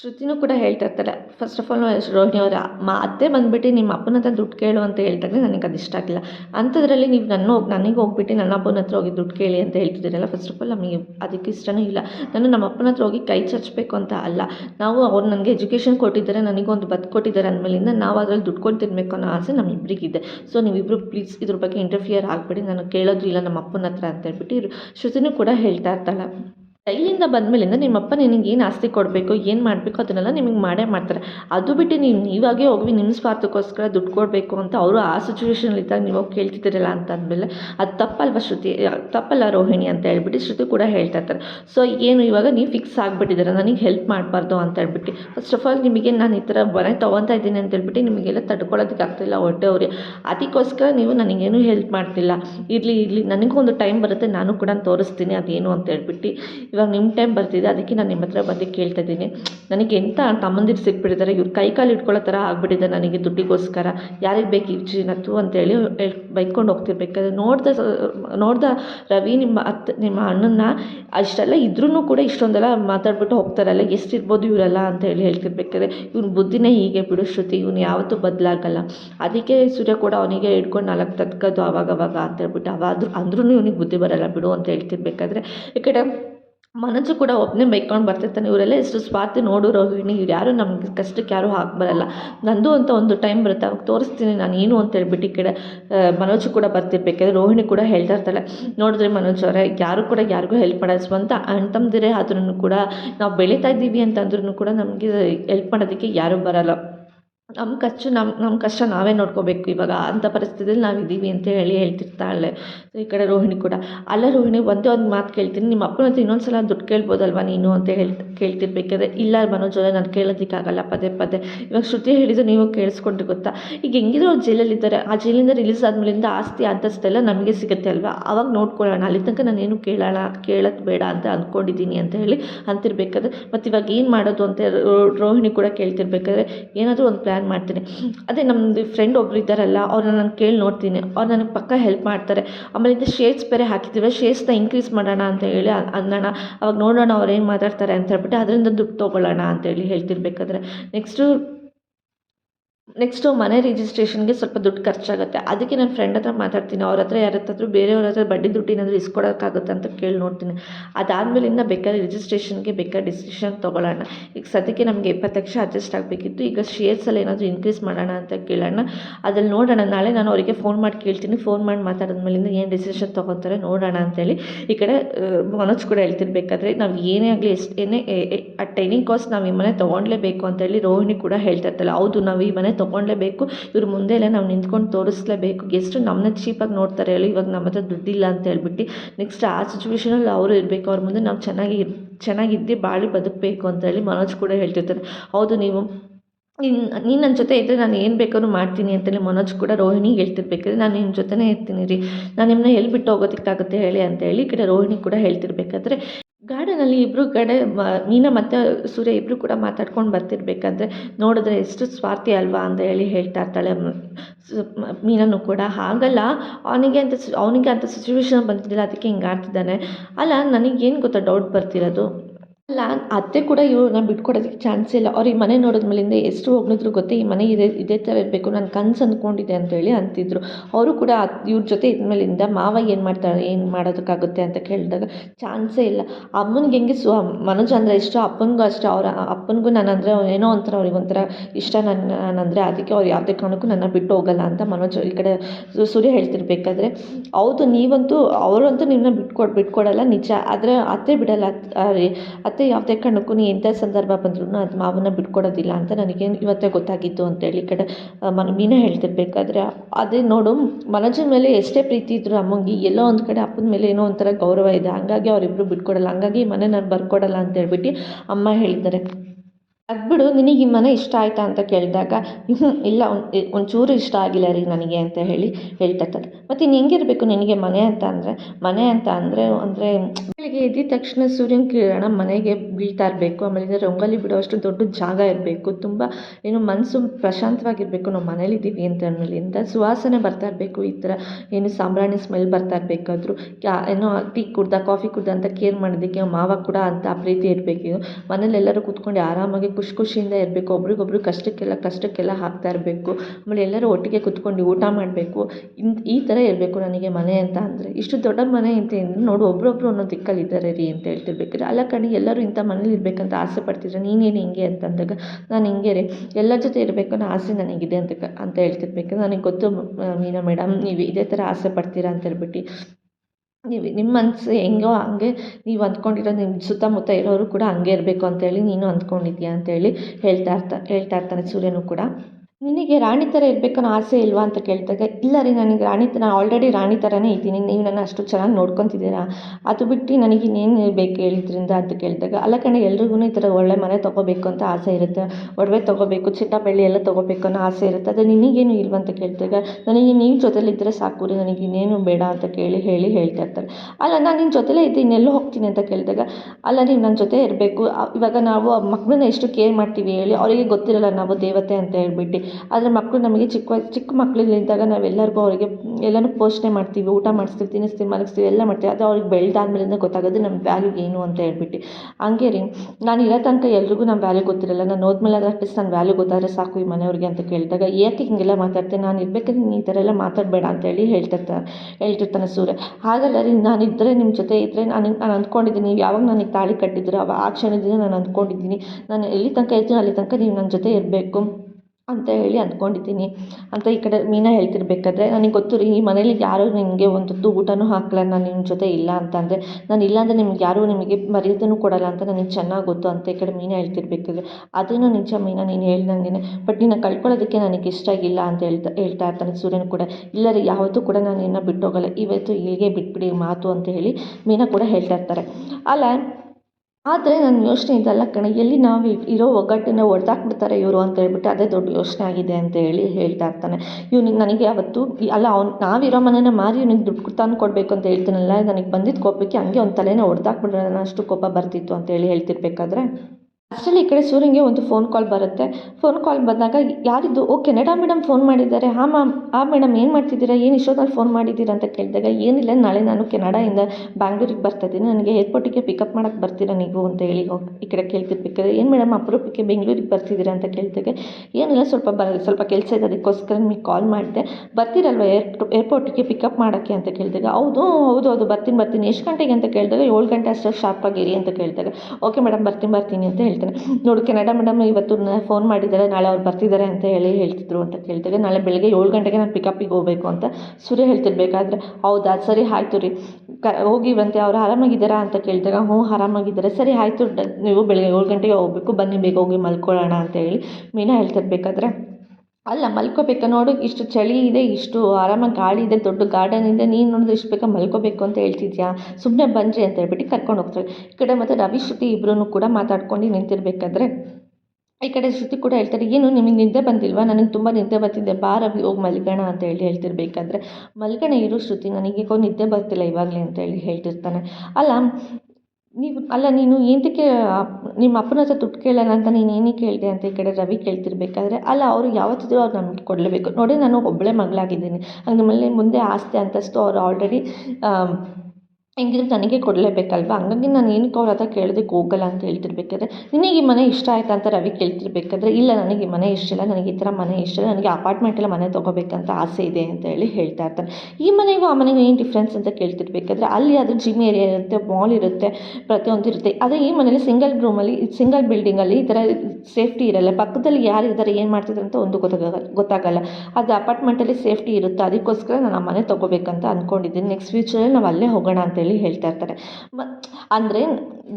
S1: ಶ್ರುತಿನೂ ಕೂಡ ಹೇಳ್ತಾ ಇರ್ತಾರೆ ಫಸ್ಟ್ ಆಫ್ ಆಲ್ ರೋಹಿಣಿ ಅವರ ಮಾ, ಅತ್ತೆ ಬಂದ್ಬಿಟ್ಟು ನಿಮ್ಮ ಅಪ್ಪನ ಹತ್ರ ದುಡ್ಡು ಕೇಳು ಅಂತ ಹೇಳ್ತಾರೆ ನನಗೆ ಅದು ಇಷ್ಟ ಆಗಿಲ್ಲ ಅಂಥದ್ರಲ್ಲಿ ನೀವು ನನ್ನ ಹೋಗಿ, ನನಗೆ ಹೋಗ್ಬಿಟ್ಟು ನನ್ನ ಅಪ್ಪನ ಹತ್ರ ಹೋಗಿ ದುಡ್ಡು ಕೇಳಿ ಅಂತ ಹೇಳ್ತಿದ್ದೀರಲ್ಲ ಫಸ್ಟ್ ಆಫ್ ಆಲ್ ನಮಗೆ ಅದಕ್ಕೆ ಇಷ್ಟನೂ ಇಲ್ಲ. ನಾನು ನಮ್ಮ ಅಪ್ಪನ ಹತ್ರ ಹೋಗಿ ಕೈ ಚಚ್ಚಬೇಕು ಅಂತ ಅಲ್ಲ. ನಾವು ಅವ್ರು ನನಗೆ ಎಜುಕೇಷನ್ ಕೊಟ್ಟಿದ್ದಾರೆ ನನಗೊಂದು ಬದು ಕೊಟ್ಟಿದ್ದಾರೆ ಅಂದಮೇಲಿಂದ ನಾವು ಅದರಲ್ಲಿ ದುಡ್ಡು ಕೊಂಡು ತಿನ್ನಬೇಕು ಅನ್ನೋ ಆಸೆ ನಮ್ಮಿಬ್ಬರಿಗಿದೆ ಸೊ ನೀವಿಬ್ಬರು ಪ್ಲೀಸ್ ಇದ್ರ ಬಗ್ಗೆ ಇಂಟರ್ಫಿಯರ್ ಆಗಬೇಡಿ, ನಾನು ಕೇಳೋದು ಇಲ್ಲ ನಮ್ಮ ಅಪ್ಪನ ಹತ್ರ ಅಂತ ಹೇಳ್ಬಿಟ್ಟು ಶ್ರುತಿನೂ ಕೂಡ ಹೇಳ್ತಾ ಇರ್ತಾಳೆ. ಜೈಲಿಂದ ಬಂದಮೇಲಿಂದ ನಿಮ್ಮಪ್ಪ ನಿನಗೆ ಏನು ಆಸ್ತಿ ಕೊಡಬೇಕು, ಏನು ಮಾಡಬೇಕು ಅದನ್ನೆಲ್ಲ ನಿಮಗೆ ಮಾಡೇ ಮಾಡ್ತಾರೆ. ಅದು ಬಿಟ್ಟು ನೀವು ನೀವಾಗೇ ಹೋಗಿ ನಿಮ್ಮ ಸ್ವಾರ್ಥಕ್ಕೋಸ್ಕರ ದುಡ್ಡು ಕೊಡಬೇಕು ಅಂತ ಅವರು ಆ ಸಿಚುವೇಶನಲ್ಲಿ ಇದ್ದಾಗ ನೀವು ಹೋಗಿ ಕೇಳ್ತಿದ್ದೀರಲ್ಲ ಅಂತ ಅಂದಮೇಲೆ ಅದು ತಪ್ಪಲ್ವ ಶ್ರುತಿ? ತಪ್ಪಲ್ಲ ರೋಹಿಣಿ ಅಂತ ಹೇಳ್ಬಿಟ್ಟು ಶ್ರುತಿ ಕೂಡ ಹೇಳ್ತಾ ಇರ್ತಾರೆ. ಸೊ ಏನು ಇವಾಗ ನೀವು ಫಿಕ್ಸ್ ಆಗಿಬಿಟ್ಟಿದ್ದೀರ, ನನಗೆ ಹೆಲ್ಪ್ ಮಾಡಬಾರ್ದು ಅಂತ ಹೇಳ್ಬಿಟ್ಟು. ಫಸ್ಟ್ ಆಫ್ ಆಲ್ ನಿಮಗೆ ನಾನು ಈ ಥರ ಮನೆ ತೊಗೊತಾ ಇದ್ದೀನಿ ಅಂತ ಹೇಳ್ಬಿಟ್ಟು ನಿಮಗೆಲ್ಲ ತಡ್ಕೊಳ್ಳೋದಕ್ಕೆ ಆಗ್ತಿಲ್ಲ ಹೊಟ್ಟೆ ಅವ್ರಿ ಅದಕ್ಕೋಸ್ಕರ ನೀವು ನನಗೇನು ಹೆಲ್ಪ್ ಮಾಡ್ತಿಲ್ಲ. ಇರಲಿ ಇರಲಿ, ನನಗೂ ಒಂದು ಟೈಮ್ ಬರುತ್ತೆ, ನಾನು ಕೂಡ ತೋರಿಸ್ತೀನಿ ಅದೇನು ಅಂತ ಹೇಳ್ಬಿಟ್ಟು. ಇವಾಗ ನಿಮ್ಮ ಟೈಮ್ ಬರ್ತಿದೆ, ಅದಕ್ಕೆ ನಾನು ನಿಮ್ಮ ಹತ್ರ ಬಂದು ಕೇಳ್ತಾ ಇದ್ದೀನಿ. ನನಗೆ ಎಂಥ ತಮ್ಮಂದಿರು ಸಿಕ್ಬಿಟ್ಟಿದ್ದಾರೆ ಇವ್ರು ಕೈ ಕಾಲು ಇಟ್ಕೊಳ್ಳೋ ಥರ ಆಗ್ಬಿಟ್ಟಿದೆ ನನಗೆ ದುಡ್ಡಿಗೋಸ್ಕರ. ಯಾರಿಗೆ ಬೇಕು ಈ ಜೀನತ್ತು ಅಂತೇಳಿ ಬೈಕೊಂಡು ಹೋಗ್ತಿರ್ಬೇಕಾದ್ರೆ ನೋಡ್ದೆ ನೋಡ್ದ ರವಿ ನಿಮ್ಮ ಅತ್ತೆ ನಿಮ್ಮ ಅಣ್ಣನ ಅಷ್ಟೆಲ್ಲ ಇದ್ರೂ ಕೂಡ ಇಷ್ಟೊಂದೆಲ್ಲ ಮಾತಾಡ್ಬಿಟ್ಟು ಹೋಗ್ತಾರಲ್ಲ ಎಷ್ಟಿರ್ಬೋದು ಇವರೆಲ್ಲ ಅಂತ ಹೇಳಿ ಹೇಳ್ತಿರ್ಬೇಕಾದ್ರೆ ಇವ್ನ ಬುದ್ಧಿನೇ ಹೀಗೆ ಬಿಡು ಶ್ರುತಿ, ಇವ್ನು ಯಾವತ್ತೂ ಬದಲಾಗಲ್ಲ. ಅದಕ್ಕೆ ಸೂರ್ಯ ಕೂಡ ಅವನಿಗೆ ಹಿಡ್ಕೊಂಡು ನಾಲ್ಕು ತತ್ಕೋದು ಅವಾಗ ಅವಾಗ ಅಂತ ಹೇಳ್ಬಿಟ್ಟು, ಅವಾದ್ರೂ ಅಂದ್ರೂ ಇವನಿಗೆ ಬುದ್ಧಿ ಬರಲ್ಲ ಬಿಡು ಅಂತ ಹೇಳ್ತಿರ್ಬೇಕಾದ್ರೆ. ಈ ಕಡೆ ಮನೋಜು ಕೂಡ ಒಬ್ಬನೇ ಬೈಕೊಂಡು ಬರ್ತಿರ್ತಾನೆ. ಇವರೆಲ್ಲ ಎಷ್ಟು ಸ್ವಾತಿ ನೋಡು ರೋಹಿಣಿ, ಇವ್ರು ಯಾರು ನಮ್ಗೆ ಕಷ್ಟಕ್ಕೆ ಯಾರೂ ಹಾಕಿ ಬರಲ್ಲ. ನಂದು ಅಂತ ಒಂದು ಟೈಮ್ ಬರುತ್ತೆ. ಅವಾಗ ತೋರಿಸ್ತೀನಿ ನಾನು ಏನು ಅಂತ ಹೇಳ್ಬಿಟ್ಟು ಈ ಕಡೆ ಮನೋಜು ಕೂಡ ಬರ್ತಿರ್ಬೇಕಾದ್ರೆ ರೋಹಿಣಿ ಕೂಡ ಹೇಳ್ತಾ ಇರ್ತಾಳೆ. ನೋಡಿದ್ರೆ ಮನೋಜ್ ಅವರೇ, ಯಾರು ಕೂಡ ಯಾರಿಗೂ ಹೆಲ್ಪ್ ಮಾಡೋದು ಸ್ವಂತ ಅಣ್ಣ ತಮ್ಮದಿರೇ ಆದ್ರೂ ಕೂಡ ನಾವು ಬೆಳೀತಾ ಇದ್ದೀವಿ ಅಂತಂದ್ರೂ ಕೂಡ ನಮಗೆ ಹೆಲ್ಪ್ ಮಾಡೋದಕ್ಕೆ ಯಾರೂ ಬರಲ್ಲ. ನಮ್ಮ ಖರ್ಚು ನಮ್ಮ ನಮ್ಮ ಕಷ್ಟ ನಾವೇ ನೋಡ್ಕೋಬೇಕು ಇವಾಗ. ಅಂಥ ಪರಿಸ್ಥಿತಿಯಲ್ಲಿ ನಾವು ಇದ್ದೀವಿ ಅಂತ ಹೇಳಿ ಹೇಳ್ತಿರ್ತಾಳೆ. ಸೊ, ಈ ಕಡೆ ರೋಹಿಣಿ ಕೂಡ, ಅಲ್ಲ ರೋಹಿಣಿ, ಒಂದೇ ಒಂದು ಮಾತು ಕೇಳ್ತೀನಿ. ನಿಮ್ಮ ಅಪ್ಪನ ಹತ್ರ ಇನ್ನೊಂದು ಸಲ ದುಡ್ಡು ಕೇಳ್ಬೋದಲ್ವ ನೀನು? ಅಂತ ಹೇಳಿ ಕೇಳ್ತಿರ್ಬೇಕಾದ್ರೆ ಇಲ್ಲ ಮನೋಜ್ ಅವರೇ, ನಾನು ಕೇಳೋದಕ್ಕಾಗಲ್ಲ, ಪದೇ ಪದೇ. ಇವಾಗ ಶ್ರುತಿ ಹೇಳಿದ್ರು ನೀವು ಕೇಳಿಸ್ಕೊಂಡ್ರೆ ಗೊತ್ತಾ? ಈಗ ಹೆಂಗಿದ್ರು ಅವ್ರು ಜೈಲಲ್ಲಿದ್ದಾರೆ. ಆ ಜೈಲಿಂದ ರಿಲೀಸ್ ಆದ್ಮೇಲಿಂದ ಆಸ್ತಿ ಅಂತಸ್ತೆಲ್ಲ ನಮಗೆ ಸಿಗುತ್ತೆ ಅಲ್ವಾ? ಅವಾಗ ನೋಡ್ಕೊಳ್ಳೋಣ. ಅಲ್ಲಿ ತನಕ ನಾನೇನು ಕೇಳೋಣ ಕೇಳೋದು ಬೇಡ ಅಂತ ಅಂದ್ಕೊಂಡಿದ್ದೀನಿ ಅಂತ ಹೇಳಿ ಅಂತಿರ್ಬೇಕಾದ್ರೆ ಮತ್ತು ಇವಾಗ ಏನು ಮಾಡೋದು ಅಂತ ರೋಹಿಣಿ ಕೂಡ ಕೇಳ್ತಿರ್ಬೇಕಾದ್ರೆ, ಏನಾದರೂ ಒಂದು ಪ್ಲ್ಯಾನ್ ಮಾಡ್ತೀನಿ? ಅದೇ ನಮ್ಮದು ಫ್ರೆಂಡ್ ಒಬ್ರು ಇದ್ದಾರಲ್ಲ, ಅವ್ರನ್ನ ನಾನು ಕೇಳಿ ನೋಡ್ತೀನಿ. ಅವ್ರು ನನಗೆ ಪಕ್ಕ ಹೆಲ್ಪ್ ಮಾಡ್ತಾರೆ. ಆಮೇಲೆ ಇದು ಶೇರ್ಸ್ ಬೇರೆ ಹಾಕಿದ್ದೀವಿ ಶೇರ್ಸ್ನ ಇನ್ಕ್ರೀಸ್ ಮಾಡೋಣ ಅಂತ ಹೇಳಿ ಅನ್ನೋಣ ಅವಾಗ ನೋಡೋಣ ಅವ್ರು ಏನು ಮಾತಾಡ್ತಾರೆ ಅಂತ ಹೇಳ್ಬಿಟ್ಟು ಅದರಿಂದ ದುಡ್ಡು ತೊಗೊಳ್ಳೋಣ ಅಂತೇಳಿ ಹೇಳ್ತಿರ್ಬೇಕಾದ್ರೆ. ನೆಕ್ಸ್ಟು ನೆಕ್ಸ್ಟು ಮನೆ ರಿಜಿಸ್ಟ್ರೇಷನ್ಗೆ ಸ್ವಲ್ಪ ದುಡ್ಡು ಖರ್ಚಾಗುತ್ತೆ. ಅದಕ್ಕೆ ನನ್ನ ಫ್ರೆಂಡ್ ಹತ್ರ ಮಾತಾಡ್ತೀನಿ. ಅವ್ರ ಹತ್ರ ಯಾರ ಹತ್ರ ಬೇರೆಯವ್ರ ಹತ್ರ ಬಡ್ಡಿ ದುಡ್ಡು ಏನಾದರೂ ಇಸ್ಕೊಡೋಕ್ಕಾಗುತ್ತೆ ಅಂತ ಕೇಳಿ ನೋಡ್ತೀನಿ. ಅದಾದಮೇಲಿಂದ ಬೇಕಾದ್ರೆ ರಿಜಿಸ್ಟ್ರೇಷನ್ಗೆ ಬೇಕಾದ್ರೆ ಡಿಸಿಷನ್ ತೊಗೊಳ್ಳೋಣ. ಈಗ ಸದ್ಯಕ್ಕೆ ನಮಗೆ ಇಪ್ಪತ್ತು ಲಕ್ಷ ಅಡ್ಜಸ್ಟ್ ಆಗಬೇಕಿತ್ತು. ಈಗ ಶೇರ್ಸಲ್ಲಿ ಏನಾದರೂ ಇನ್ಕ್ರೀಸ್ ಮಾಡೋಣ ಅಂತ ಕೇಳೋಣ. ಅದ್ರಲ್ಲಿ ನೋಡೋಣ. ನಾಳೆ ನಾನು ಅವರಿಗೆ ಫೋನ್ ಮಾಡಿ ಕೇಳ್ತೀನಿ. ಫೋನ್ ಮಾಡಿ ಮಾತಾಡಿದ್ಮೇಲಿಂದ ಏನು ಡಿಸಿಷನ್ ತೊಗೊತಾರೆ ನೋಡೋಣ ಅಂತೇಳಿ. ಈ ಕಡೆ ಮನೋಜ್ ಕೂಡ ಹೇಳ್ತಿರ್ಬೇಕಾದ್ರೆ ನಾವು ಏನೇ ಆಗಲಿ ಎಷ್ಟು, ಏನೇ ಅಟ್ ಎನಿ ಕಾಸ್ಟ್ ನಾವು ಈ ಮನೆ ತೊಗೊಂಡ್ಲೇಬೇಕು ಅಂತೇಳಿ ರೋಹಿಣಿ ಕೂಡ ಹೇಳ್ತಾ ಇರ್ತಲ್ಲ ಹೌದು, ನಾವು ಈ ಮನೆ ತೊಗೊಳ್ಲೇಬೇಕು ಇವ್ರ ಮುಂದೆ ಎಲ್ಲ ನಾವು ನಿಂತ್ಕೊಂಡು ತೋರಿಸ್ಲೇಬೇಕು. ಗೆಸ್ಟು ನಮ್ಮನ್ನ ಚೀಪಾಗಿ ನೋಡ್ತಾರೆ ಹೇಳಿ, ಇವಾಗ ನಮ್ಮ ಹತ್ರ ದುಡ್ಡಿಲ್ಲ ಅಂತ ಹೇಳ್ಬಿಟ್ಟು. ನೆಕ್ಸ್ಟ್ ಆ ಸಿಚುವೇಷನಲ್ಲಿ ಅವರು ಇರಬೇಕು. ಅವ್ರ ಮುಂದೆ ನಾವು ಚೆನ್ನಾಗಿ ಚೆನ್ನಾಗಿದ್ದು ಬಾಳಿ ಬದುಕಬೇಕು ಅಂತೇಳಿ ಮನೋಜ್ ಕೂಡ ಹೇಳ್ತಿರ್ತಾರೆ. ಹೌದು, ನೀವು ನೀನು ನೀನು ನನ್ನ ಜೊತೆ ಇದ್ದರೆ ನಾನು ಏನು ಬೇಕಾದ್ರೂ ಮಾಡ್ತೀನಿ ಅಂತೇಳಿ ಮನೋಜ್ ಕೂಡ ರೋಹಿಣಿ ಹೇಳ್ತಿರ್ಬೇಕಾದ್ರೆ ನಾನು ನಿಮ್ಮ ಜೊತೆನೇ ಇರ್ತೀನಿ ರೀ. ನಾನು ನಿಮ್ಮನ್ನ ಎಲ್ಲಿ ಬಿಟ್ಟು ಹೋಗೋದಕ್ಕಾಗುತ್ತೆ ಹೇಳಿ ಅಂತೇಳಿ ಈ ಕಡೆ ರೋಹಿಣಿ ಕೂಡ ಹೇಳ್ತಿರ್ಬೇಕಾದ್ರೆ ಗಾರ್ಡನಲ್ಲಿ ಇಬ್ಬರು ಕಡೆ ಮೀನಾ ಮತ್ತು ಸೂರ್ಯ ಇಬ್ಬರು ಕೂಡ ಮಾತಾಡ್ಕೊಂಡು ಬರ್ತಿರ್ಬೇಕಾದ್ರೆ ನೋಡಿದ್ರೆ ಎಷ್ಟು ಸ್ವಾರ್ಥಿ ಅಲ್ವಾ ಅಂತ ಹೇಳಿ ಹೇಳ್ತಾ ಇರ್ತಾಳೆ. ಮೀನಾನು ಕೂಡ ಹಾಗಲ್ಲ. ಅವನಿಗೆ ಅಂತ ಅವನಿಗೆ ಅಂತ ಸಿಚುವೇಶನ್ ಬಂದಿದ್ದಿಲ್ಲ, ಅದಕ್ಕೆ ಹಿಂಗೆ ಆಡ್ತಿದ್ದಾನೆ. ಅಲ್ಲ, ನನಗೇನು ಗೊತ್ತಾ ಡೌಟ್ ಬರ್ತಿರೋದು? ಅಲ್ಲ, ಅತ್ತೆ ಕೂಡ ಇವ್ರನ್ನ ಬಿಟ್ಕೊಡೋದಕ್ಕೆ ಚಾನ್ಸೇ ಇಲ್ಲ. ಅವ್ರು ಈ ಮನೆ ನೋಡಿದ್ಮೇಲಿಂದ ಎಷ್ಟು ಹೊಗಳಿದ್ರು ಗೊತ್ತೇ, ಈ ಮನೆ ಇದೇ ಇದೇ ಥರ ಇರಬೇಕು, ನಾನು ಕನ್ಸು ಅಂದ್ಕೊಂಡಿದ್ದೆ ಅಂತೇಳಿ ಅಂತಿದ್ರು. ಅವರು ಕೂಡ ಇವ್ರ ಜೊತೆ ಇದ್ಮೇಲಿಂದ ಮಾವ ಏನು ಮಾಡ್ತಾರೆ, ಏನು ಮಾಡೋದಕ್ಕಾಗುತ್ತೆ ಅಂತ ಕೇಳಿದಾಗ ಚಾನ್ಸೇ ಇಲ್ಲ. ಅಮ್ಮನಿಗೆ ಹೆಂಗೆ ಸ್ವ ಮನೋಜ್ ಅಂದರೆ ಇಷ್ಟ, ಅಪ್ಪನಿಗೂ ಅಷ್ಟೇ. ಅವರ, ಅಪ್ಪನಿಗೂ ನಾನು ಅಂದರೆ ಏನೋ ಒಂಥರ ಅವ್ರಿಗೆ ಒಂಥರ ಇಷ್ಟ ನನ್ನ ನಾನಂದರೆ ಅದಕ್ಕೆ ಅವ್ರು ಯಾವುದೇ ಕಾರಣಕ್ಕೂ ನನ್ನ ಬಿಟ್ಟು ಹೋಗಲ್ಲ ಅಂತ ಮನೋಜ್ ಈ ಕಡೆ ಸೂರ್ಯ ಹೇಳ್ತಿರ್ಬೇಕಾದ್ರೆ, ಹೌದು, ನೀವಂತೂ, ಅವರಂತೂ ನಿಮ್ಮನ್ನ ಬಿಟ್ಕೊಡ್, ಬಿಟ್ಕೊಡಲ್ಲ, ನಿಜ. ಆದರೆ ಅತ್ತೆ ಬಿಡಲ್ಲ ರೀ ಅತ್ತೆ ಯಾವುದೇ ಕಾರಣಕ್ಕೂ ಎಂಥ ಸಂದರ್ಭ ಬಂದ್ರೂ ಅದು ಮಾವನ್ನ ಬಿಟ್ಕೊಡೋದಿಲ್ಲ ಅಂತ ನನಗೆ ಇವತ್ತೇ ಗೊತ್ತಾಗಿತ್ತು ಅಂತೇಳಿ ಈ ಕಡೆ ಮನ, ಮೀನಾ ಹೇಳ್ತಿರ್ಬೇಕಾದ್ರೆ ಅದೇ ನೋಡು ಮನೋಜನ ಮೇಲೆ ಎಷ್ಟೇ ಪ್ರೀತಿ ಇದ್ದರೂ ಅಮ್ಮಂಗೆ ಎಲ್ಲೋ ಒಂದು ಕಡೆ ಅಪ್ಪನ ಮೇಲೆ ಏನೋ ಒಂಥರ ಗೌರವ ಇದೆ. ಹಂಗಾಗಿ ಅವರಿಬ್ಬರು ಬಿಟ್ಕೊಡಲ್ಲ. ಹಂಗಾಗಿ ಮನೆ ನಾನು ಬರ್ಕೊಡಲ್ಲ ಅಂತ ಹೇಳ್ಬಿಟ್ಟು ಅಮ್ಮ ಹೇಳಿದ್ದಾರೆ. ಅದು ಬಿಡು, ನಿನಗೆ ಈ ಮನೆ ಇಷ್ಟ ಆಯಿತಾ ಅಂತ ಕೇಳಿದಾಗ ಹ್ಞೂ ಇಲ್ಲ, ಒಂದು ಒಂಚೂರು ಇಷ್ಟ ಆಗಿಲ್ಲ ರೀ ನನಗೆ, ಅಂತ ಹೇಳಿ ಹೇಳ್ತಾ ಮತ್ತು ಇನ್ನು ಹೆಂಗಿರಬೇಕು ನಿನಗೆ ಮನೆ ಅಂತ ಅಂದರೆ? ಮನೆ ಅಂತ ಅಂದರೆ ಅಂದರೆ ಬೆಳಿಗ್ಗೆ ಎದ್ದ ತಕ್ಷಣ ಸೂರ್ಯನ ಕಿರಣ ಮನೆಗೆ ಬೀಳ್ತಾ ಇರಬೇಕು ಆಮೇಲೆ ರಂಗೋಲಿ ಬಿಡುವಷ್ಟು ದೊಡ್ಡ ಜಾಗ ಇರಬೇಕು, ತುಂಬ ಏನು ಮನಸ್ಸು ಪ್ರಶಾಂತವಾಗಿರಬೇಕು, ನಾವು ಮನೇಲಿದ್ದೀವಿ ಅಂತ ಅಂದಮೇಲಿಂದ ಸುವಾಸನೆ ಬರ್ತಾ ಇರಬೇಕು, ಈ ಥರ ಏನು ಸಾಂಬ್ರಾಣಿ ಸ್ಮೆಲ್ ಬರ್ತಾ ಇರಬೇಕಾದ್ರು, ಕ್ಯಾ, ಏನೋ ಟೀ ಕುಡ್ದ, ಕಾಫಿ ಕುಡ್ದ ಅಂತ ಕೇರ್ ಮಾಡೋದಕ್ಕೆ ಮಾವ ಕೂಡ ಅಂತ ಪ್ರೀತಿ ಇರಬೇಕು. ಮನೇಲಿ ಎಲ್ಲರೂ ಕೂತ್ಕೊಂಡು ಆರಾಮಾಗಿ ಖುಷಿ ಖುಷಿಯಿಂದ ಇರಬೇಕು, ಒಬ್ರಿಗೊಬ್ರು ಕಷ್ಟಕ್ಕೆಲ್ಲ ಕಷ್ಟಕ್ಕೆಲ್ಲ ಹಾಕ್ತಾ ಇರಬೇಕು, ಆಮೇಲೆ ಎಲ್ಲರೂ ಒಟ್ಟಿಗೆ ಕುತ್ಕೊಂಡು ಊಟ ಮಾಡಬೇಕು ಇಂಥ ಈ ಥರ ಇರಬೇಕು ನನಗೆ ಮನೆ ಅಂತ ಅಂದರೆ. ಇಷ್ಟು ದೊಡ್ಡ ಮನೆ ಅಂತ ನೋಡು ಒಬ್ಬರೊಬ್ರು ಅನ್ನೋ ದಿಕ್ಕಲ್ಲಿ ಇದ್ದಾರೆ ರೀ ಅಂತ ಹೇಳ್ತಿರ್ಬೇಕಾದ್ರೆ ಅಲ್ಲ ಕಣೆ ಎಲ್ಲರೂ ಇಂಥ ಮನೇಲಿ ಇರಬೇಕಂತ ಆಸೆ ಪಡ್ತಿದ್ರೆ ನೀನೇನು ಹಿಂಗೆ ಅಂತ ಅಂದಾಗ, ನಾನು ಹಿಂಗೆ ರೀ ಎಲ್ಲರ ಜೊತೆ ಇರಬೇಕು ಅನ್ನೋ ಆಸೆ ನನಗಿದೆ ಅಂತ ಅಂತ ಹೇಳ್ತಿರ್ಬೇಕು. ನನಗೆ ಗೊತ್ತು ಮೀನಾ ಮೇಡಮ್, ನೀವು ಇದೇ ಥರ ಆಸೆ ಪಡ್ತೀರಾ ಅಂತ ಹೇಳ್ಬಿಟ್ಟು. ನೀವು ನಿಮ್ಮ ಮನಸ್ಸು ಹೆಂಗೋ ಹಂಗೆ ನೀವು ಅಂದ್ಕೊಂಡಿರೋ ನಿಮ್ಮ ಸುತ್ತಮುತ್ತ ಇರೋರು ಕೂಡ ಹಂಗೆ ಇರಬೇಕು ಅಂತೇಳಿ ನೀನು ಅಂದ್ಕೊಂಡಿದ್ಯಾ ಅಂತೇಳಿ ಹೇಳ್ತಾ ಇರ್ತಾ ಹೇಳ್ತಾ ಇರ್ತಾನೆ ಸೂರ್ಯನು ಕೂಡ. ನಿನಗೆ ರಾಣಿ ಥರ ಇರಬೇಕು ಅನ್ನೋ ಆಸೆ ಇಲ್ವಾ ಅಂತ ಕೇಳಿದಾಗ, ಇಲ್ಲ ರೀ, ನನಗೆ ರಾಣಿ ನಾನು ಆಲ್ರೆಡಿ ರಾಣಿ ಥರನೇ ಇದ್ದೀನಿ, ನೀವು ನನ್ನ ಅಷ್ಟು ಚೆನ್ನಾಗಿ ನೋಡ್ಕೊತಿದ್ದೀರಾ? ಅದು ಬಿಟ್ಟು ನನಗೆ ಇನ್ನೇನು ಬೇಕು ಹೇಳಿದ್ರಿಂದ ಅಂತ ಕೇಳಿದಾಗ, ಅಲ್ಲ ಕಣೆ ಎಲ್ರಿಗೂ ಈ ಥರ ಒಳ್ಳೆ ಮನೆ ತೊಗೋಬೇಕು ಅಂತ ಆಸೆ ಇರುತ್ತೆ. ಒಡವೆ ತೊಗೋಬೇಕು, ಚಿನ್ನ ಬೆಳ್ಳಿ ಎಲ್ಲ ತೊಗೋಬೇಕು ಅನ್ನೋ ಆಸೆ ಇರುತ್ತೆ. ಅದು ನಿನಗೇನು ಇಲ್ವಾ ಅಂತ ಕೇಳಿದಾಗ, ನನಗೆ ನೀವು ಜೊತೆಲಿದ್ದರೆ ಸಾಕು ರೀ, ನನಗೆ ಇನ್ನೇನು ಬೇಡ ಅಂತ ಕೇಳಿ, ಹೇಳಿ ಹೇಳ್ತಾ ಇರ್ತಾರೆ. ಅಲ್ಲ, ನಾನು ನಿನ್ನ ಜೊತೆಲೇ ಇದ್ದೀನಿ ಇನ್ನೆಲ್ಲೋ ಹೋಗ್ತೀನಿ ಅಂತ ಕೇಳಿದಾಗ, ಅಲ್ಲ ನೀವು ನನ್ನ ಜೊತೆ ಇರಬೇಕು ಇವಾಗ ನಾವು ಮಕ್ಕಳನ್ನ ಎಷ್ಟು ಕೇರ್ ಮಾಡ್ತೀವಿ ಹೇಳಿ, ಅವರಿಗೆ ಗೊತ್ತಿರಲ್ಲ ನಾವು ದೇವತೆ ಅಂತ ಹೇಳ್ಬಿಟ್ಟು ಆದರೆ ಮಕ್ಕಳು ನಮಗೆ ಚಿಕ್ಕ ಚಿಕ್ಕ ಮಕ್ಕಳಿದ್ದಾಗ ನಾವೆಲ್ಲರಿಗೂ ಅವರಿಗೆ ಎಲ್ಲನೂ ಪೋಷಣೆ ಮಾಡ್ತೀವಿ, ಊಟ ಮಾಡಿಸ್ತೀವಿ, ತಿನ್ನಿಸ್ತೀವಿ, ಮಲಗಿಸ್ತೀವಿ, ಎಲ್ಲ ಮಾಡ್ತೀವಿ. ಅದು ಅವ್ರಿಗೆ ಬೆಳೆದಾದ್ಮೇಲಿಂದ ಗೊತ್ತಾಗೋದು ನಮ್ಮ ವ್ಯಾಲ್ಯೂ ಏನು ಅಂತ ಹೇಳ್ಬಿಟ್ಟು. ಹಂಗೆ ರೀ. ನಾನು ಇರೋ ತನಕ ಎಲ್ರಿಗೂ ನಮ್ಮ ವ್ಯಾಲ್ಯೂ ಗೊತ್ತಿರಲ್ಲ. ನಾನು ಹೋದ್ಮೇಲೆ ಆದರೆ ಅಟ್ಲೀಸ್ಟ್ ನನ್ನ ವ್ಯಾಲ್ಯೂ ಗೊತ್ತಾದರೆ ಸಾಕು ಈ ಮನೆಯವ್ರಿಗೆ ಅಂತ ಕೇಳಿದಾಗ ಯಾಕೆ ಹೀಗೆಲ್ಲ ಮಾತಾಡ್ತೀನಿ ನಾನು ಇರಬೇಕು ನೀನು ಈ ಥರ ಎಲ್ಲ ಮಾತಾಡಬೇಡ ಅಂತೇಳಿ ಹೇಳ್ತಿರ್ತಾರೆ ಹೇಳ್ತಿರ್ತಾನೆ ಸೂರ್ಯ. ಹಾಗಲ್ಲ ರೀ, ನಾನು ಇದ್ದರೆ ನಿಮ್ಮ ಜೊತೆ ಇದ್ದರೆ ನಾನು ನಾನು ಅಂದ್ಕೊಂಡಿದ್ದೀನಿ. ಯಾವಾಗ ನನಗೆ ತಾಳಿ ಕಟ್ಟಿದ್ರು, ಅವ ಆ ಕ್ಷಣದಿಂದ ನಾನು ಅಂದ್ಕೊಂಡಿದ್ದೀನಿ. ನಾನು ಎಲ್ಲಿ ತನಕ ಇರ್ತೀನಿ ಅಲ್ಲಿ ತನಕ ನೀವು ನನ್ನ ಜೊತೆ ಇರಬೇಕು. ಅಂತ ಹೇಳಿ ಅಂದ್ಕೊಂಡಿದ್ದೀನಿ. ಅಂತ ಈ ಕಡೆ ಮೀನಾ ಹೇಳ್ತಿರ್ಬೇಕಾದ್ರೆ, ನನಗೆ ಗೊತ್ತು ರೀ, ಈ ಮನೇಲಿ ಯಾರೂ ನಿಮಗೆ ಒಂದು ಊಟನೂ ಹಾಕಲ್ಲ ನಾನು ನಿಮ್ಮ ಜೊತೆ ಇಲ್ಲ ಅಂತಂದರೆ ನಾನು ಇಲ್ಲ ಅಂದರೆ ನಿಮ್ಗೆ ಯಾರೂ ನಿಮಗೆ ಮರ್ಯಾದೆನೂ ಕೊಡಲ್ಲ ಅಂತ ನನಗೆ ಚೆನ್ನಾಗಿ ಗೊತ್ತು ಅಂತ ಈ ಕಡೆ ಮೀನಾ ಹೇಳ್ತಿರ್ಬೇಕಾದ್ರೆ. ಅದೇನೋ ನಿಜ ಮೀನಾ, ನೀನು ಹೇಳ್ದಂಗೆ ಬಟ್ ನಿನ್ನ ಕಳ್ಕೊಳ್ಳೋದಕ್ಕೆ ನನಗೆ ಇಷ್ಟ ಇಲ್ಲ ಅಂತ ಹೇಳ್ತಾ ಹೇಳ್ತಾ ಇರ್ತಾನೆ ಸೂರ್ಯನು ಕೂಡ. ಇಲ್ಲ ರೀ, ಯಾವತ್ತೂ ಕೂಡ ನಾನು ನಿನ್ನ ಬಿಟ್ಟು ಹೋಗಲ್ಲ ಇವತ್ತು ಇಲ್ಲಿಗೆ ಬಿಟ್ಬಿಡಿ ಮಾತು ಅಂತ ಹೇಳಿ ಮೀನಾ ಕೂಡ ಹೇಳ್ತಾ ಇರ್ತಾರೆ. ಅಲ್ಲ ಆದರೆ ನನ್ನ ಯೋಚನೆ ಇದಲ್ಲ ಕಣೆ, ಎಲ್ಲಿ ನಾವು ಇರೋ ಒಗ್ಗಟ್ಟನ್ನ ಒಡೆದಾಕ್ಬಿಡ್ತಾರೆ ಇವರು ಅಂತ ಹೇಳ್ಬಿಟ್ಟು ಅದೇ ದೊಡ್ಡ ಯೋಚನೆ ಆಗಿದೆ ಅಂತ ಹೇಳಿ ಹೇಳ್ತಾ ಇರ್ತಾನೆ. ಇವ್ನಿಗೆ ನನಗೆ ಅವತ್ತು ಅಲ್ಲ ಅವ್ನು, ನಾವಿರೋ ಮನೇನ ಮಾರಿ ಇವ್ನಿಗೆ ದುಡ್ಡು ತಂದು ಕೊಡಬೇಕು ಅಂತ ಹೇಳ್ತೀನಲ್ಲ, ನನಗೆ ಬಂದಿದ್ದ ಕೋಪಕ್ಕೆ ಹಂಗೆ ಅವ್ನ ತಲೆನ ಒಡೆದಾಕ್ಬಿಡೋಣ ಅಷ್ಟು ಕೋಪ ಬರ್ತಿತ್ತು ಅಂತ ಹೇಳಿ ಹೇಳ್ತಿರ್ಬೇಕಾದ್ರೆ ಅಷ್ಟರಲ್ಲಿ ಈ ಕಡೆ ಸೂರ್ಯಂಗೆ ಒಂದು ಫೋನ್ ಕಾಲ್ ಬರುತ್ತೆ. ಫೋನ್ ಕಾಲ್ ಬಂದಾಗ ಯಾರಿದ್ದು ಓ ಕೆನಡಾ ಮೇಡಮ್ ಫೋನ್ ಮಾಡಿದ್ದಾರೆ. ಹಾಂ ಮ್ಯಾಮ್ ಆ ಮೇಡಮ್ ಏನು ಮಾಡ್ತಿದ್ದೀರಾ? ಏನು ಇಷ್ಟೊತ್ತಲ್ಲಿ ಫೋನ್ ಮಾಡಿದ್ದೀರಾ? ಅಂತ ಕೇಳಿದಾಗ, ಏನಿಲ್ಲ, ನಾಳೆ ನಾನು ಕೆನಡಾಯಿಂದ ಬ್ಯಾಂಗ್ಳೂರಿಗೆ ಬರ್ತಾ ಇದ್ದೀನಿ. ನನಗೆ ಏರ್ಪೋರ್ಟಿಗೆ ಪಿಕಪ್ ಮಾಡೋಕ್ಕೆ ಬರ್ತೀರಾ ನೀವು? ಅಂತ ಹೇಳಿ ಈ ಕಡೆ ಕೇಳ್ತಿರ್ಬೇಕಾದ್ರೆ ಏನು ಮೇಡಮ್ ಅಪರೂಪಕ್ಕೆ ಬೆಂಗಳೂರಿಗೆ ಬರ್ತಿದ್ದೀರಾ? ಅಂತ ಕೇಳಿದಾಗ, ಏನಿಲ್ಲ, ಸ್ವಲ್ಪ ಬ, ಸ್ವಲ್ಪ ಕೆಲಸ ಇದೆ, ಅದಕ್ಕೋಸ್ಕರ ನಿಮಗೆ ಕಾಲ್ ಮಾಡಿದೆ. ಬರ್ತೀರಲ್ವ ಏರ್ ಏರ್ಪೋರ್ಟಿಗೆ ಪಿಕಪ್ ಮಾಡೋಕ್ಕೆ? ಅಂತ ಕೇಳಿದಾಗ, ಹೌದು ಹೌದು ಹೌದು, ಬರ್ತೀನಿ ಬರ್ತೀನಿ. ಎಷ್ಟು ಗಂಟೆಗೆ? ಅಂತ ಕೇಳಿದಾಗ, ಏಳು ಗಂಟೆ ಅಷ್ಟು ಶಾರ್ಪಾಗಿರಿ ಅಂತ ಕೇಳಿದಾಗ, ಓಕೆ ಮೇಡಮ್ ಬರ್ತೀನಿ ಬರ್ತೀನಿ, ಅಂತ ಹೇಳ್ತಾನೆ. ನೋಡು, ಕೆನಡಾ ಮೇಡಮ್ ಇವತ್ತು ಫೋನ್ ಮಾಡಿದ್ದಾರೆ, ನಾಳೆ ಅವ್ರು ಬರ್ತಿದ್ದಾರೆ ಅಂತ ಹೇಳಿ ಹೇಳ್ತಿದ್ರು ಅಂತ ಕೇಳ್ತೇವೆ ನಾಳೆ ಬೆಳಗ್ಗೆ ಏಳು ಗಂಟೆಗೆ ನಾನು ಪಿಕಪ್ಪಿಗೆ ಹೋಗಬೇಕು ಅಂತ ಸೂರ್ಯ ಹೇಳ್ತಿರ್ಬೇಕಾದ್ರೆ ಹೌದಾ? ಸರಿ, ಆಯ್ತು ರೀ. ಕ ಹೋಗಿವಂತೆ ಅವ್ರು ಆರಾಮಾಗಿದ್ದಾರಾ ಅಂತ ಕೇಳಿದಾಗ, ಹ್ಞೂ, ಆರಾಮಾಗಿದ್ದಾರೆ. ಸರಿ, ಆಯಿತು ನೀವು ಬೆಳಗ್ಗೆ ಏಳು ಗಂಟೆಗೆ ಹೋಗಬೇಕು. ಬನ್ನಿ, ಬೇಗ ಹೋಗಿ ಮಲ್ಕೊಳ್ಳೋಣ ಅಂತ ಹೇಳಿ ಮೀನಾ ಹೇಳ್ತಿರ್ಬೇಕಾದ್ರೆ ಅಲ್ಲ, ಮಲ್ಕೋಬೇಕಾ ನೋಡು. ಇಷ್ಟು ಚಳಿ ಇದೆ, ಇಷ್ಟು ಆರಾಮಾಗಿ ಗಾಳಿ ಇದೆ, ದೊಡ್ಡ ಗಾರ್ಡನ್ ಇದೆ. ನೀನು ನೋಡಿದ್ರೆ ಇಷ್ಟು ಬೇಗ ಮಲ್ಕೋಬೇಕು ಅಂತ ಹೇಳ್ತಿದ್ಯಾ? ಸುಮ್ಮನೆ ಬನ್ರಿ ಅಂತ ಹೇಳ್ಬಿಟ್ಟು ಕರ್ಕೊಂಡು ಹೋಗ್ತಾರೆ. ಈ ಕಡೆ ಮತ್ತು ರವಿ, ಶ್ರುತಿ ಇಬ್ಬರೂ ಕೂಡ ಮಾತಾಡ್ಕೊಂಡು ನಿಂತಿರ್ಬೇಕಾದ್ರೆ ಈ ಕಡೆ ಶ್ರುತಿ ಕೂಡ ಹೇಳ್ತಾರೆ, ಏನು ನಿಮಗೆ ನಿದ್ದೆ ಬಂದಿಲ್ವಾ? ನನಗೆ ತುಂಬ ನಿದ್ದೆ ಬರ್ತಿದೆ. ಬಾ ರವಿ, ಹೋಗಿ ಮಲ್ಗೋಣ ಅಂತ ಹೇಳಿ ಹೇಳ್ತಿರ್ಬೇಕಾದ್ರೆ ಮಲ್ಗೋಣ ಇರು ಶ್ರುತಿ, ನನಗೆ ಯಾಕೋ ನಿದ್ದೆ ಬರ್ತಿಲ್ಲ ಇವಾಗಲೇ ಅಂತ ಹೇಳಿ ಹೇಳ್ತಿರ್ತಾನೆ. ಅಲ್ಲ ನೀವು, ಅಲ್ಲ ನೀನು ಏಂತಕ್ಕೆ ನಿಮ್ಮ ಅಪ್ಪನ ಹತ್ರ ದುಡ್ಡು ಕೇಳೋಣ ಅಂತ ನೀನು ಏನಕ್ಕೆ ಕೇಳಿದೆ ಅಂತ ಈ ಕಡೆ ರವಿ ಕೇಳ್ತಿರ್ಬೇಕಾದ್ರೆ, ಅಲ್ಲ ಅವರು ಯಾವತ್ತಿದ್ರೂ ಅವ್ರು ನಮಗೆ ಕೊಡಲೇಬೇಕು. ನೋಡಿ ನಾನು ಒಬ್ಬಳೇ ಮಗಳಾಗಿದ್ದೀನಿ. ಹಂಗೆ ಮೇಲೆ ಮುಂದೆ ಆಸ್ತಿ ಅಂತಸ್ತು ಅವ್ರು ಆಲ್ರೆಡಿ ಹೆಂಗಿದ್ರು ನನಗೆ ಕೊಡಲೇಬೇಕಲ್ವ? ಹಂಗಾಗಿ ನಾನು ಏನಕ್ಕೆ ಅವ್ರ ಹತ್ರ ಕೇಳೋದಕ್ಕೆ ಹೋಗಲ್ಲ ಅಂತ ಹೇಳ್ತಿರ್ಬೇಕಾದ್ರೆ, ನಿನಗೆ ಈ ಮನೆ ಇಷ್ಟ ಆಯ್ತಾ ಅಂತ ರವಿ ಕೇಳ್ತಿರ್ಬೇಕಾದ್ರೆ, ಇಲ್ಲ ನನಗೆ ಈ ಮನೆ ಇಷ್ಟ ಇಲ್ಲ, ನನಗೆ ಈ ಥರ ಮನೆ ಇಷ್ಟ ಇಲ್ಲ, ನನಗೆ ಅಪಾರ್ಟ್ಮೆಂಟಲ್ಲಿ ಮನೆ ತೊಗೋಬೇಕಂತ ಆಸೆ ಇದೆ ಅಂತ ಹೇಳಿ ಹೇಳ್ತಾ ಇರ್ತಾನೆ ಈ ಮನೆಗೂ ಆ ಮನೆಗೂ ಏನು ಡಿಫ್ರೆನ್ಸ್ ಅಂತ ಕೇಳ್ತಿರ್ಬೇಕಾದ್ರೆ, ಅಲ್ಲಿ ಅದು ಜಿಮ್ ಏರಿಯಾ ಇರುತ್ತೆ ಮಾಲ್ ಇರುತ್ತೆ, ಪ್ರತಿಯೊಂದು ಇರುತ್ತೆ. ಅದೇ ಈ ಮನೇಲಿ ಸಿಂಗಲ್ ರೂಮಲ್ಲಿ ಸಿಂಗಲ್ ಬಿಲ್ಡಿಂಗಲ್ಲಿ ಈ ಥರ ಸೇಫ್ಟಿ ಇರಲ್ಲ. ಪಕ್ಕದಲ್ಲಿ ಯಾರು ಇದ್ದಾರೆ, ಏನು ಮಾಡ್ತಿದ್ದಾರೆ ಅಂತ ಒಂದು ಗೊತ್ತಾಗಲ್ಲ ಗೊತ್ತಾಗಲ್ಲ. ಅದು ಅಪಾರ್ಟ್ಮೆಂಟಲ್ಲಿ ಸೇಫ್ಟಿ ಇರುತ್ತೆ? ಅದಕ್ಕೋಸ್ಕರ ನಾನು ಆ ಮನೆ ತೊಗೋಬೇಕಂತ ಅಂದ್ಕೊಂಡಿದ್ದೀನಿ ನೆಕ್ಸ್ಟ್ ಫ್ಯೂಚರಲ್ಲಿ ನಾವು ಅಲ್ಲೇ ಹೋಗೋಣ ಅಂತೇಳಿ ಹೇಳ್ತಾ ಇರ್ತಾರೆ. ಮ, ಅಂದರೆ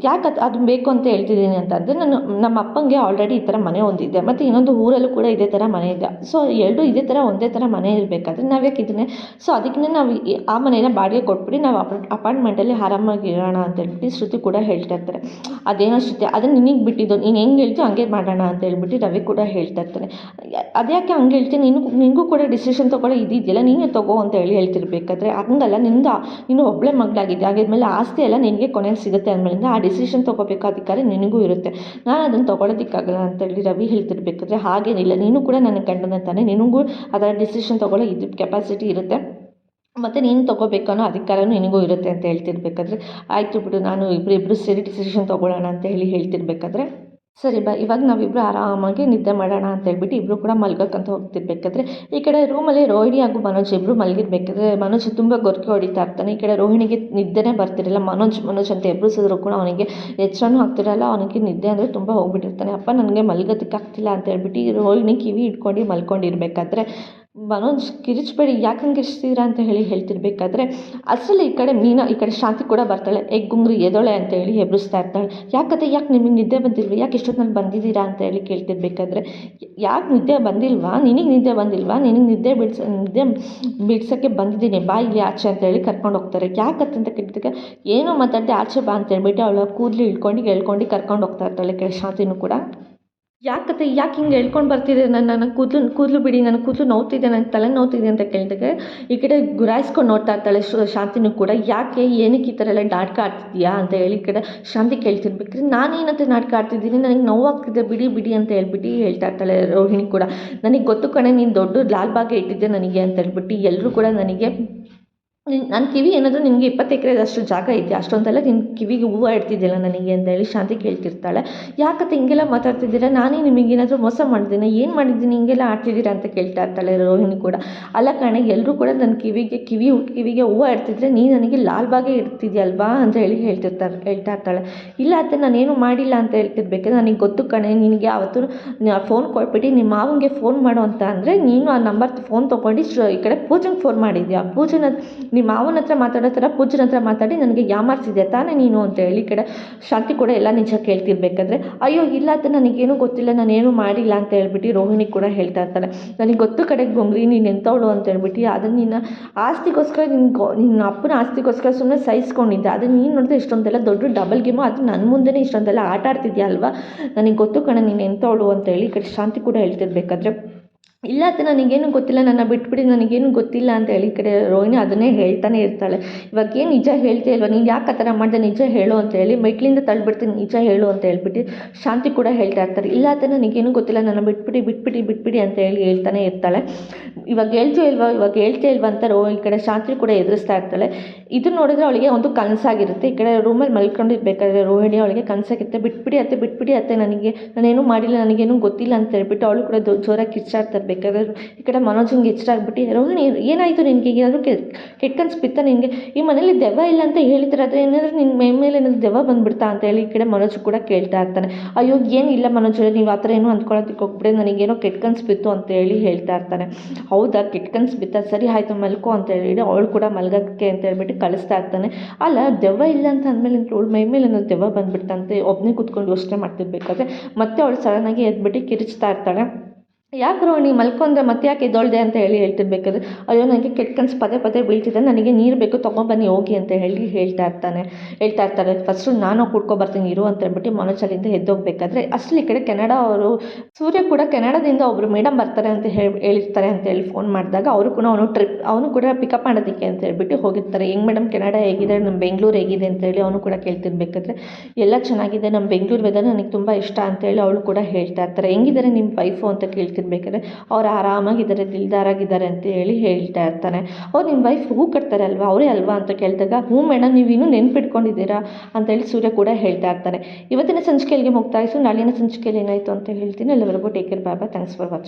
S1: ಯಾಕೆ ಅದು ಅದು ಬೇಕು ಅಂತ ಹೇಳ್ತಿದ್ದೀನಿ ಅಂತಂದರೆ ನಾನು ನಮ್ಮ ಅಪ್ಪಂಗೆ ಆಲ್ರೆಡಿ ಈ ಥರ ಮನೆ ಒಂದಿದೆ. ಮತ್ತು ಇನ್ನೊಂದು ಊರಲ್ಲೂ ಕೂಡ ಇದೇ ಥರ ಮನೆ ಇದೆ. ಸೊ ಎರಡೂ ಇದೇ ಥರ ಒಂದೇ ಥರ ಮನೆ ಇರಬೇಕಾದ್ರೆ ನಾವು ಯಾಕೆ ಇದನ್ನೇ ಸೊ ಅದಕ್ಕೆ ನಾವು ಆ ಮನೇನ ಬಾಡಿಗೆ ಕೊಟ್ಬಿಟ್ಟು ನಾವು ಅಪ, ಅಪಾರ್ಟ್ಮೆಂಟಲ್ಲಿ ಆರಾಮಾಗಿ ಇರೋಣ ಅಂತ ಹೇಳ್ಬಿಟ್ಟು ಶ್ರುತಿ ಕೂಡ ಹೇಳ್ತಾ ಇರ್ತಾರೆ. ಅದೇನೋ ಶ್ರುತಿ, ಅದನ್ನ ನಿನಗೆ ಬಿಟ್ಟಿದ್ದು, ನೀನು ಹೆಂಗೆ ಹೇಳ್ತೀಯೋ ಹಂಗೆ ಮಾಡೋಣ ಅಂತ ಹೇಳ್ಬಿಟ್ಟು ರವಿ ಕೂಡ ಹೇಳ್ತಾ ಇರ್ತಾನೆ. ಅದ್ಯಾಕೆ ಹಂಗೆ ಹೇಳ್ತೀನಿ ನೀನು ನಿನಗೂ ಕೂಡ ಡಿಸಿಷನ್ ತೊಗೊಳ್ಳೋ ಇದಿದೆಯಲ್ಲ, ನೀನೇ ತಗೋ ಅಂತ ಹೇಳಿ ಹೇಳ್ತಿರ್ಬೇಕಾದ್ರೆ ಹಂಗಲ್ಲ. ನಿಂದು, ನೀನು ಒಬ್ಬಳೇ ಮಗಳಾಗಿದ್ದೆ ಆಗಿದ್ಮೇಲೆ ಆಸ್ತಿ ಎಲ್ಲ ನಿನಗೆ ಕೊನೆಗೆ ಸಿಗುತ್ತೆ ಅಂದ್ಮೇಲಿಂದ ಆ ಡಿಸಿಷನ್ ತೊಗೋಬೇಕು ಅಧಿಕಾರ ನಿನಗೂ ಇರುತ್ತೆ. ನಾನು ಅದನ್ನು ತೊಗೊಳೋದಕ್ಕಾಗಲ್ಲ ಅಂತೇಳಿ ರವಿ ಹೇಳ್ತಿರ್ಬೇಕಾದ್ರೆ ಹಾಗೇನಿಲ್ಲ. ನೀನು ಕೂಡ ನನ್ನ ಗಂಡನ ತಾನೆ. ನಿನಗೂ ಅದರ ಡಿಸಿಷನ್ ತೊಗೊಳ್ಳೋ ಇದು ಕೆಪಾಸಿಟಿ ಇರುತ್ತೆ. ಮತ್ತು ನೀನು ತೊಗೋಬೇಕನ್ನೋ ಅಧಿಕಾರನೂ ನಿನಗೂ ಇರುತ್ತೆ ಅಂತ ಹೇಳ್ತಿರ್ಬೇಕಾದ್ರೆ. ಆಯಿತು ಬಿಡು, ನಾನು ಇಬ್ಬರು ಇಬ್ಬರು ಸೇರಿ ಡಿಸಿಷನ್ ತೊಗೊಳ್ಳೋಣ ಅಂತ ಹೇಳಿ ಹೇಳ್ತಿರ್ಬೇಕಾದ್ರೆ. ಸರಿ, ಬಾ, ಇವಾಗ ನಾವಿಬ್ಬರು ಆರಾಮಾಗಿ ನಿದ್ದೆ ಮಾಡೋಣ ಅಂತ ಹೇಳ್ಬಿಟ್ಟು ಇಬ್ಬರು ಕೂಡ ಮಲ್ಗೋಕ್ಕಂತ ಹೋಗ್ತಿರ್ಬೇಕಾದ್ರೆ, ಈ ಕಡೆ ರೂಮಲ್ಲಿ ರೋಹಿಣಿ ಹಾಗೂ ಮನೋಜ್ ಇಬ್ಬರು ಮಲಗಿರ್ಬೇಕಾದ್ರೆ, ಮನೋಜ್ ತುಂಬ ಗೊರಕೆ ಹೊಡಿತಾ ಇರ್ತಾನೆ. ಈ ಕಡೆ ರೋಹಿಣಿಗೆ ನಿದ್ದೆನೇ ಬರ್ತಿರಲ್ಲ, ಮನೋಜ್ ಮನೋಜ್ ಅಂತ ಎಬ್ಬರಿಸಿದ್ರು ಕೂಡ ಅವನಿಗೆ ಎಚ್ಚರನೂ ಆಗ್ತಿರಲ್ಲ, ಅವನಿಗೆ ನಿದ್ದೆ ಅಂದರೆ ತುಂಬ ಹೋಗ್ಬಿಟ್ಟಿರ್ತಾನೆ. ಅಪ್ಪ, ನನಗೆ ಮಲ್ಗೋದಕ್ಕಾಗ್ತಿಲ್ಲ ಅಂತ ಹೇಳ್ಬಿಟ್ಟು ರೋಹಿಣಿ ಕಿವಿ ಇಟ್ಕೊಂಡು ಮಲ್ಕೊಂಡಿರ್ಬೇಕಾದ್ರೆ ಮನೋಜ್ ಕಿರಿಚಬೇಡಿ, ಯಾಕೆ ಹಂಗೆ ಕಿರಿಚ್ತೀರಾ ಅಂತ ಹೇಳಿ ಹೇಳ್ತಿರ್ಬೇಕಾದ್ರೆ ಅಷ್ಟರಲ್ಲಿ ಈ ಕಡೆ ಮೀನಾ, ಈ ಕಡೆ ಶಾಂತಿ ಕೂಡ ಬರ್ತಾಳೆ. ಏ ಗುಂಗ್ರಿ ಎದೊಳೆ ಅಂತ ಹೇಳಿ ಹೆಬ್ರಿಸ್ತಾ ಇರ್ತಾಳೆ. ಯಾಕತ್ತೆ, ಯಾಕೆ ನಿಮಗೆ ನಿದ್ದೆ ಬಂದಿಲ್ವ? ಯಾಕೆ ಇಷ್ಟೊತ್ತಿನಲ್ಲಿ ಬಂದಿದ್ದೀರಾ ಅಂತ ಹೇಳಿ ಕೇಳ್ತಿರ್ಬೇಕಾದ್ರೆ, ಯಾಕೆ ನಿದ್ದೆ ಬಂದಿಲ್ವಾ? ನಿನಗೆ ನಿದ್ದೆ ಬಂದಿಲ್ವಾ? ನಿನಗೆ ನಿದ್ದೆ ಬಿಡ್ಸ, ನಿದ್ದೆ ಬಿಡ್ಸೋಕ್ಕೆ ಬಂದಿದ್ದೀನಿ. ಬಾ ಇಲ್ಲಿ ಆಚೆ ಅಂತ ಹೇಳಿ ಕರ್ಕೊಂಡು ಹೋಗ್ತಾರೆ. ಯಾಕತ್ತೆ ಅಂತ ಕೇಳಿದಾಗ ಏನೋ ಮಾತಾಡ್ದೆ ಆಚೆ ಬಾ ಅಂತ ಹೇಳ್ಬಿಟ್ಟು ಅವಳ ಕೂದಲು ಇಳ್ಕೊಂಡು ಎಳ್ಕೊಂಡು ಕರ್ಕೊಂಡು ಹೋಗ್ತಾ ಇರ್ತಾಳೆ ಕೆಳ ಶಾಂತಿನೂ ಕೂಡ. ಯಾಕತ್ತೆ ಯಾಕೆ ಹಿಂಗೆ ಹೇಳ್ಕೊಂಡು ಬರ್ತಿದೆ? ನನ್ನ ನನ್ನ ಕೂದಲು ಕೂದಲು ಬಿಡಿ, ನನ್ನ ಕೂದಲು ನೋವ್ತಿದೆ, ನನ್ನ ತಲೆ ನೋವ್ತಿದೆ ಅಂತ ಕೇಳಿದಾಗ ಈ ಕಡೆ ಗುರಾಯಿಸ್ಕೊಂಡು ನೋಡ್ತಾ ಇರ್ತಾಳೆ ಶಾಂತಿನೂ ಕೂಡ. ಯಾಕೆ, ಏನಕ್ಕೆ ಈ ಥರ ಎಲ್ಲ ನಾಟಕ ಆಡ್ತಿದ್ಯಾ ಅಂತ ಹೇಳಿ ಈ ಕಡೆ ಶಾಂತಿ ನಾನು ನಾನೇನಂತೆ ನಾಟಕ ಆಡ್ತಿದ್ದೀನಿ? ನನಗೆ ನೋವಾಗ್ತಿದೆ, ಬಿಡಿ ಬಿಡಿ ಅಂತ ಹೇಳ್ಬಿಟ್ಟು ಹೇಳ್ತಾ ಇರ್ತಾಳೆ ರೋಹಿಣಿ ಕೂಡ. ನನಗೆ ಗೊತ್ತು ಕಣೆ, ನೀನು ದೊಡ್ಡ ಲಾಲ್ಬಾಗೆ ಇಟ್ಟಿದ್ದೆ ನನಗೆ ಅಂತ ಹೇಳ್ಬಿಟ್ಟು ಎಲ್ಲರೂ ಕೂಡ ನನಗೆ ನಿನ್ ನನ್ನ ಕಿವಿ ಏನಾದರೂ ನಿನಗೆ ಇಪ್ಪತ್ತು ಎಕರೆದಷ್ಟು ಜಾಗ ಇದೆಯಾ? ಅಷ್ಟೊಂದೆಲ್ಲ ನಿನ್ನ ಕಿವಿಗೆ ಹೂವು ಇಡ್ತಿದ್ದಿಲ್ಲ ನನಗೆ ಅಂತ ಹೇಳಿ ಶಾಂತಿ ಕೇಳ್ತಿರ್ತಾಳೆ. ಯಾಕತ್ತೆ ಹಿಂಗೆಲ್ಲ ಮಾತಾಡ್ತಿದ್ದೀರ? ನಾನೇ ನಿಮಗೆ ಏನಾದರೂ ಮೋಸ ಮಾಡಿದ್ದೀನಿ? ಏನು ಮಾಡಿದ್ದೀನಿ? ಹಿಂಗೆಲ್ಲ ಆಡ್ತಿದ್ದೀರಾ ಅಂತ ಕೇಳ್ತಾ ಇರ್ತಾಳೆ ರೋಹಿಣಿ ಕೂಡ. ಅಲ್ಲ ಕಣೆ ಎಲ್ಲರೂ ಕೂಡ ನನ್ನ ಕಿವಿಗೆ, ಕಿವಿ ಕಿವಿಗೆ ಹೂವು ಇಡ್ತಿದ್ರೆ ನೀನು ನನಗೆ ಲಾಲ್ಬಾಗೆ ಇಡ್ತಿದ್ಯಲ್ವಾ ಅಂತ ಹೇಳಿ ಹೇಳ್ತಿರ್ತಾರೆ ಹೇಳ್ತಾ ಇರ್ತಾಳೆ. ಇಲ್ಲ ಅತ್ತೆ, ನಾನೇನು ಮಾಡಿಲ್ಲ ಅಂತ ಹೇಳ್ತಿರ್ಬೇಕಾದ್ರೆ ನನಗೆ ಗೊತ್ತು ಕಣೆ, ನಿನಗೆ ಅವತ್ತು ಫೋನ್ ಕೊಟ್ಬಿಟ್ಟು ನಿಮ್ಮ ಮಾವನಿಗೆ ಫೋನ್ ಮಾಡು ಅಂತ ಅಂದರೆ ನೀನು ಆ ನಂಬರ್ ಫೋನ್ ತೊಗೊಂಡು ಈ ಕಡೆ ಪೂಜೆಗೆ ಫೋನ್ ಮಾಡಿದ್ಯಾ? ಪೂಜನ ನಿಮ್ಮ ಮಾವನ ಹತ್ರ ಮಾತಾಡೋ ಥರ ಪೂಜನ ಹತ್ರ ಮಾತಾಡಿ ನನಗೆ ಯಾಮಾರಿಸಿದೆ ತಾನೇ ನೀನು ಅಂತ ಹೇಳಿ ಕಡೆ ಶಾಂತಿ ಕೂಡ ಎಲ್ಲ ನಿಜ ಕೇಳ್ತಿರ್ಬೇಕಾದ್ರೆ, ಅಯ್ಯೋ, ಇಲ್ಲ ಅಂತ ನನಗೇನು ಗೊತ್ತಿಲ್ಲ, ನಾನೇನು ಮಾಡಿಲ್ಲ ಅಂತ ಹೇಳ್ಬಿಟ್ಟು ರೋಹಿಣಿ ಕೂಡ ಹೇಳ್ತಾ ಇರ್ತಾಳೆ. ನನಗೆ ಗೊತ್ತು ಕಡೆಗೆ ಬೊಂಗ್ರಿ ನೀನು ಎಂಥವಳು ಅಂತ ಹೇಳ್ಬಿಟ್ಟು ಅದನ್ನು ನಿನ್ನ ಆಸ್ತಿಗೋಸ್ಕರ ನಿನ್ನ ನಿನ್ನ ಅಪ್ಪನ ಆಸ್ತಿಗೋಸ್ಕರ ಸುಮ್ಮನೆ ಸಹಿಸ್ಕೊಂಡಿದ್ದೆ. ಅದನ್ನು ನೀನು ನೋಡಿದ್ರೆ ಇಷ್ಟೊಂದೆಲ್ಲ ದೊಡ್ಡ ಡಬಲ್ ಗೇಮು ಅದು ನನ್ನ ಮುಂದೆನೇ ಇಷ್ಟೊಂದೆಲ್ಲ ಆಟ ಆಡ್ತಿದ್ಯಾ ಅಲ್ವಾ? ನನಗೆ ಗೊತ್ತು ಕಣ ನೀನು ಎಂಥವಳು ಅಂತ ಹೇಳಿ ಈ ಕಡೆ ಶಾಂತಿ ಕೂಡ ಹೇಳ್ತಿರ್ಬೇಕಾದ್ರೆ. ಇಲ್ಲ ಅತ್ತೆ ನನಗೇನು ಗೊತ್ತಿಲ್ಲ, ನನ್ನ ಬಿಟ್ಬಿಡಿ ನನಗೇನು ಗೊತ್ತಿಲ್ಲ ಅಂತ ಹೇಳಿ ಈ ಕಡೆ ರೋಹಿಣಿ ಅದನ್ನೇ ಹೇಳ್ತಾನೆ ಇರ್ತಾಳೆ. ಇವಾಗ ಏನು ನಿಜ ಹೇಳ್ತೀಯ ಇಲ್ವಾ ನೀನು ಯಾಕೆ ಆ ಥರ ಮಾಡಿದೆ ನಿಜ ಹೇಳು ಅಂತ ಹೇಳಿ ಮೆಟ್ಲಿಂದ ತಳ್ಳಿಬಿಡ್ತೀನಿ ನಿಜ ಹೇಳು ಅಂತ ಹೇಳ್ಬಿಟ್ಟು ಶಾಂತಿ ಕೂಡ ಹೇಳ್ತಾ ಇರ್ತಾರೆ. ಇಲ್ಲ ಅತ್ತೆ ನನಗೇನು ಗೊತ್ತಿಲ್ಲ, ನನ್ನ ಬಿಟ್ಬಿಡಿ ಬಿಟ್ಬಿಡಿ ಬಿಟ್ಬಿಡಿ ಅಂತ ಹೇಳಿ ಹೇಳ್ತಾನೆ ಇರ್ತಾಳೆ. ಇವಾಗ ಹೇಳ್ತೀಯ ಇಲ್ವಾ? ಇವಾಗ ಹೇಳ್ತೀಯ ಇಲ್ವಾ ಅಂತ ರೋ ಈ ಕಡೆ ಶಾಂತಿ ಕೂಡ ಎದುರಿಸ್ತಾ ಇರ್ತಾಳೆ. ಇದು ನೋಡಿದ್ರೆ ಅವಳಿಗೆ ಒಂದು ಕನಸಾಗಿರುತ್ತೆ. ಈ ಕಡೆ ರೂಮಲ್ಲಿ ಮಲ್ಕೊಂಡಿರ್ಬೇಕಾದ್ರೆ ರೋಹಿಣಿ ಅವಳಿಗೆ ಕನಸಾಗಿರುತ್ತೆ. ಬಿಟ್ಬಿಡಿ ಅತ್ತೆ ಬಿಟ್ಬಿಡಿ ಅತ್ತೆ ನನಗೆ, ನಾನೇನು ಮಾಡಿಲ್ಲ, ನನಗೇನು ಗೊತ್ತಿಲ್ಲ ಅಂತ ಹೇಳ್ಬಿಟ್ಟು ಅವಳು ಕೂಡ ಜೋರಾಗಿ ಕಿರ್ಚಾಡ್ತಾ ಇರ್ಬೇಕಾದ್ರೆ ಈ ಕಡೆ ಮನೋಜಂಗೆ ಎಚ್ಚರ ಆಗ್ಬಿಟ್ಟು ರೋಹಿಣಿ ಏನಾಯಿತು ನಿನಗೆ? ಏನಾದರೂ ಕೆ ಕನ್ಸು ಬಿತ್ತಾ ನಿನಗೆ? ಈ ಮನೇಲಿ ದೆವ್ವ ಇಲ್ಲ ಅಂತ ಹೇಳಿದ್ರೆ ಆದರೆ ಏನಾದರೂ ನಿನ್ನ ಮೈ, ಮೇಲೆ ಏನಾದರೂ ದೆವ್ವ ಬಂದುಬಿಡ್ತಾ ಅಂತ ಹೇಳಿ ಈ ಕಡೆ ಮನೋಜ್ ಕೂಡ ಕೇಳ್ತಾ ಇರ್ತಾನೆ. ಅಯ್ಯೋ, ಏನಿಲ್ಲ ಮನೋಜ್ ನೀವು ಆ ಥರ ಏನು ಅಂದ್ಕೊಳ್ಳೋದಕ್ಕೆ ಹೋಗ್ಬಿಡಿ, ನನಗೇನೋ ಕೆಟ್ಟ ಕನ್ಸು ಬಿತ್ತು ಅಂತ ಹೇಳಿ ಹೇಳ್ತಾ ಇರ್ತಾನೆ. ಹೌದಾ, ಕೆಟ್ಟ ಸರಿ, ಆಯಿತು, ಮಲ್ಕೋ ಅಂತ ಹೇಳಿ ಅವಳು ಕೂಡ ಮಲ್ಗೋಕ್ಕೆ ಅಂತ ಹೇಳ್ಬಿಟ್ಟು ಕಳಿಸ್ತಾ ಇರ್ತಾನೆ. ಅಲ್ಲ, ದೆವ್ವ ಇಲ್ಲ ಅಂತ ಅಂದಮೇಲೆ ಅವಳು ಮೈ ಮೇಲೆ ಏನೋ ದೆವ್ವ ಬಂದುಬಿಡ್ತಂತೆ ಒಬ್ಬನೇ ಕೂತ್ಕೊಂಡು ಯೋಚನೆ ಮಾಡ್ತಿರ್ಬೇಕಾದ್ರೆ ಮತ್ತೆ ಅವಳು ಸಡನ್ನಾಗಿ ಎದ್ಬಿಟ್ಟು ಕಿರಿಚ್ತಾ ಇರ್ತಾಳೆ. ಯಾಕೆ ರೋಹಿಣಿ ಮಲ್ಕೊಂಡ್ರೆ ಮತ್ತೆ ಯಾಕೆ ಎದ್ದೊಳ್ದೆ ಅಂತ ಹೇಳಿ ಹೇಳ್ತಿರ್ಬೇಕಾದ್ರೆ ಅಯ್ಯೋ ನನಗೆ ಕೆಟ್ಟ ಕನ್ಸು ಪದೇ ಪದೇ ಬೀಳ್ತಿದೆ, ನನಗೆ ನೀರು ಬೇಕು ತೊಗೊಂಬನ್ನಿ ಹೋಗಿ ಅಂತ ಹೇಳಿ ಹೇಳ್ತಾ ಇರ್ತಾನೆ. ಹೇಳ್ತಾ ಇರ್ತಾರೆ, ಫಸ್ಟು ನಾನು ಬರ್ತೀನಿ, ಇರು ಅಂತ ಹೇಳ್ಬಿಟ್ಟು ಮನೋಜ್ ಅಲ್ಲಿಂದ ಎದ್ದೋಗ್ಬೇಕಾದ್ರೆ ಅಷ್ಟು ಈ ಕಡೆ ಕೆನಡಾ ಅವರು, ಸೂರ್ಯ ಕೂಡ ಕೆನಡಾದಿಂದ ಒಬ್ಬರು ಮೇಡಮ್ ಬರ್ತಾರೆ ಅಂತ ಹೇಳಿ, ಹೇಳಿರ್ತಾರೆ ಅಂತ ಹೇಳಿ ಫೋನ್ ಮಾಡಿದಾಗ ಅವರು ಕೂಡ ಅವನು ಟ್ರಿಪ್ ಅವನು ಕೂಡ ಪಿಕಪ್ ಮಾಡೋದಕ್ಕೆ ಅಂತ ಹೇಳ್ಬಿಟ್ಟು ಹೋಗಿರ್ತಾರೆ. ಹೆಂಗೆ ಮೇಡಮ್ ಕೆನಡಾ ಹೇಗಿದೆ? ನಮ್ಮ ಬೆಂಗಳೂರು ಹೇಗಿದೆ? ಅಂತ ಹೇಳಿ ಅವನು ಕೂಡ ಕೇಳ್ತಿರ್ಬೇಕಾದ್ರೆ, ಎಲ್ಲ ಚೆನ್ನಾಗಿದೆ ನಮ್ಮ ಬೆಂಗಳೂರು ವೆದರ್ ನನಗೆ ತುಂಬ ಇಷ್ಟ ಅಂತ ಹೇಳಿ ಅವಳು ಕೂಡ ಹೇಳ್ತಾ ಇರ್ತಾರೆ. ಹೆಂಗಿದ್ದಾರೆ ನಿಮ್ಮ ವೈಫು ಅಂತ ಕೇಳ್ತಿರ್ಬೇಕಾದ್ರೆ ಅವ್ರು ಆರಾಮಾಗಿದ್ದಾರೆ, ದಿಲ್ದಾರಾಗಿದ್ದಾರೆ ಅಂತ ಹೇಳಿ ಹೇಳ್ತಾ ಇರ್ತಾನೆ. ಅವ್ರು ನಿಮ್ಮ ವೈಫ್ ಹೂ ಕಟ್ತಾರೆ ಅಲ್ವಾ? ಅವರೇ ಅಲ್ವಾ ಅಂತ ಕೇಳಿದಾಗ, ಹ್ಞೂ ಮೇಡಮ್ ನೀವು ಇನ್ನೂ ನೆನ್ಪಿಟ್ಕೊಂಡಿದ್ದೀರಾ? ಅಂತೇಳಿ ಸೂರ್ಯ ಕೂಡ ಹೇಳ್ತಾ ಇರ್ತಾನೆ. ಇವತ್ತಿನ ಸಂಚಿಕೆಯಲ್ಲಿ ಮುಕ್ತಾಯಿಸು. ನಾಳಿನ ಸಂಚಿಕೆಯಲ್ಲಿ ಏನಾಯಿತು ಅಂತ ಹೇಳ್ತೀನಿ. ಎಲ್ಲರಿಗೂ ಟೇಕ್ ಕೇರ್ ಬಾಬಾ ಥ್ಯಾಂಕ್ಸ್ ಫಾರ್ ವಾಚಿಂಗ್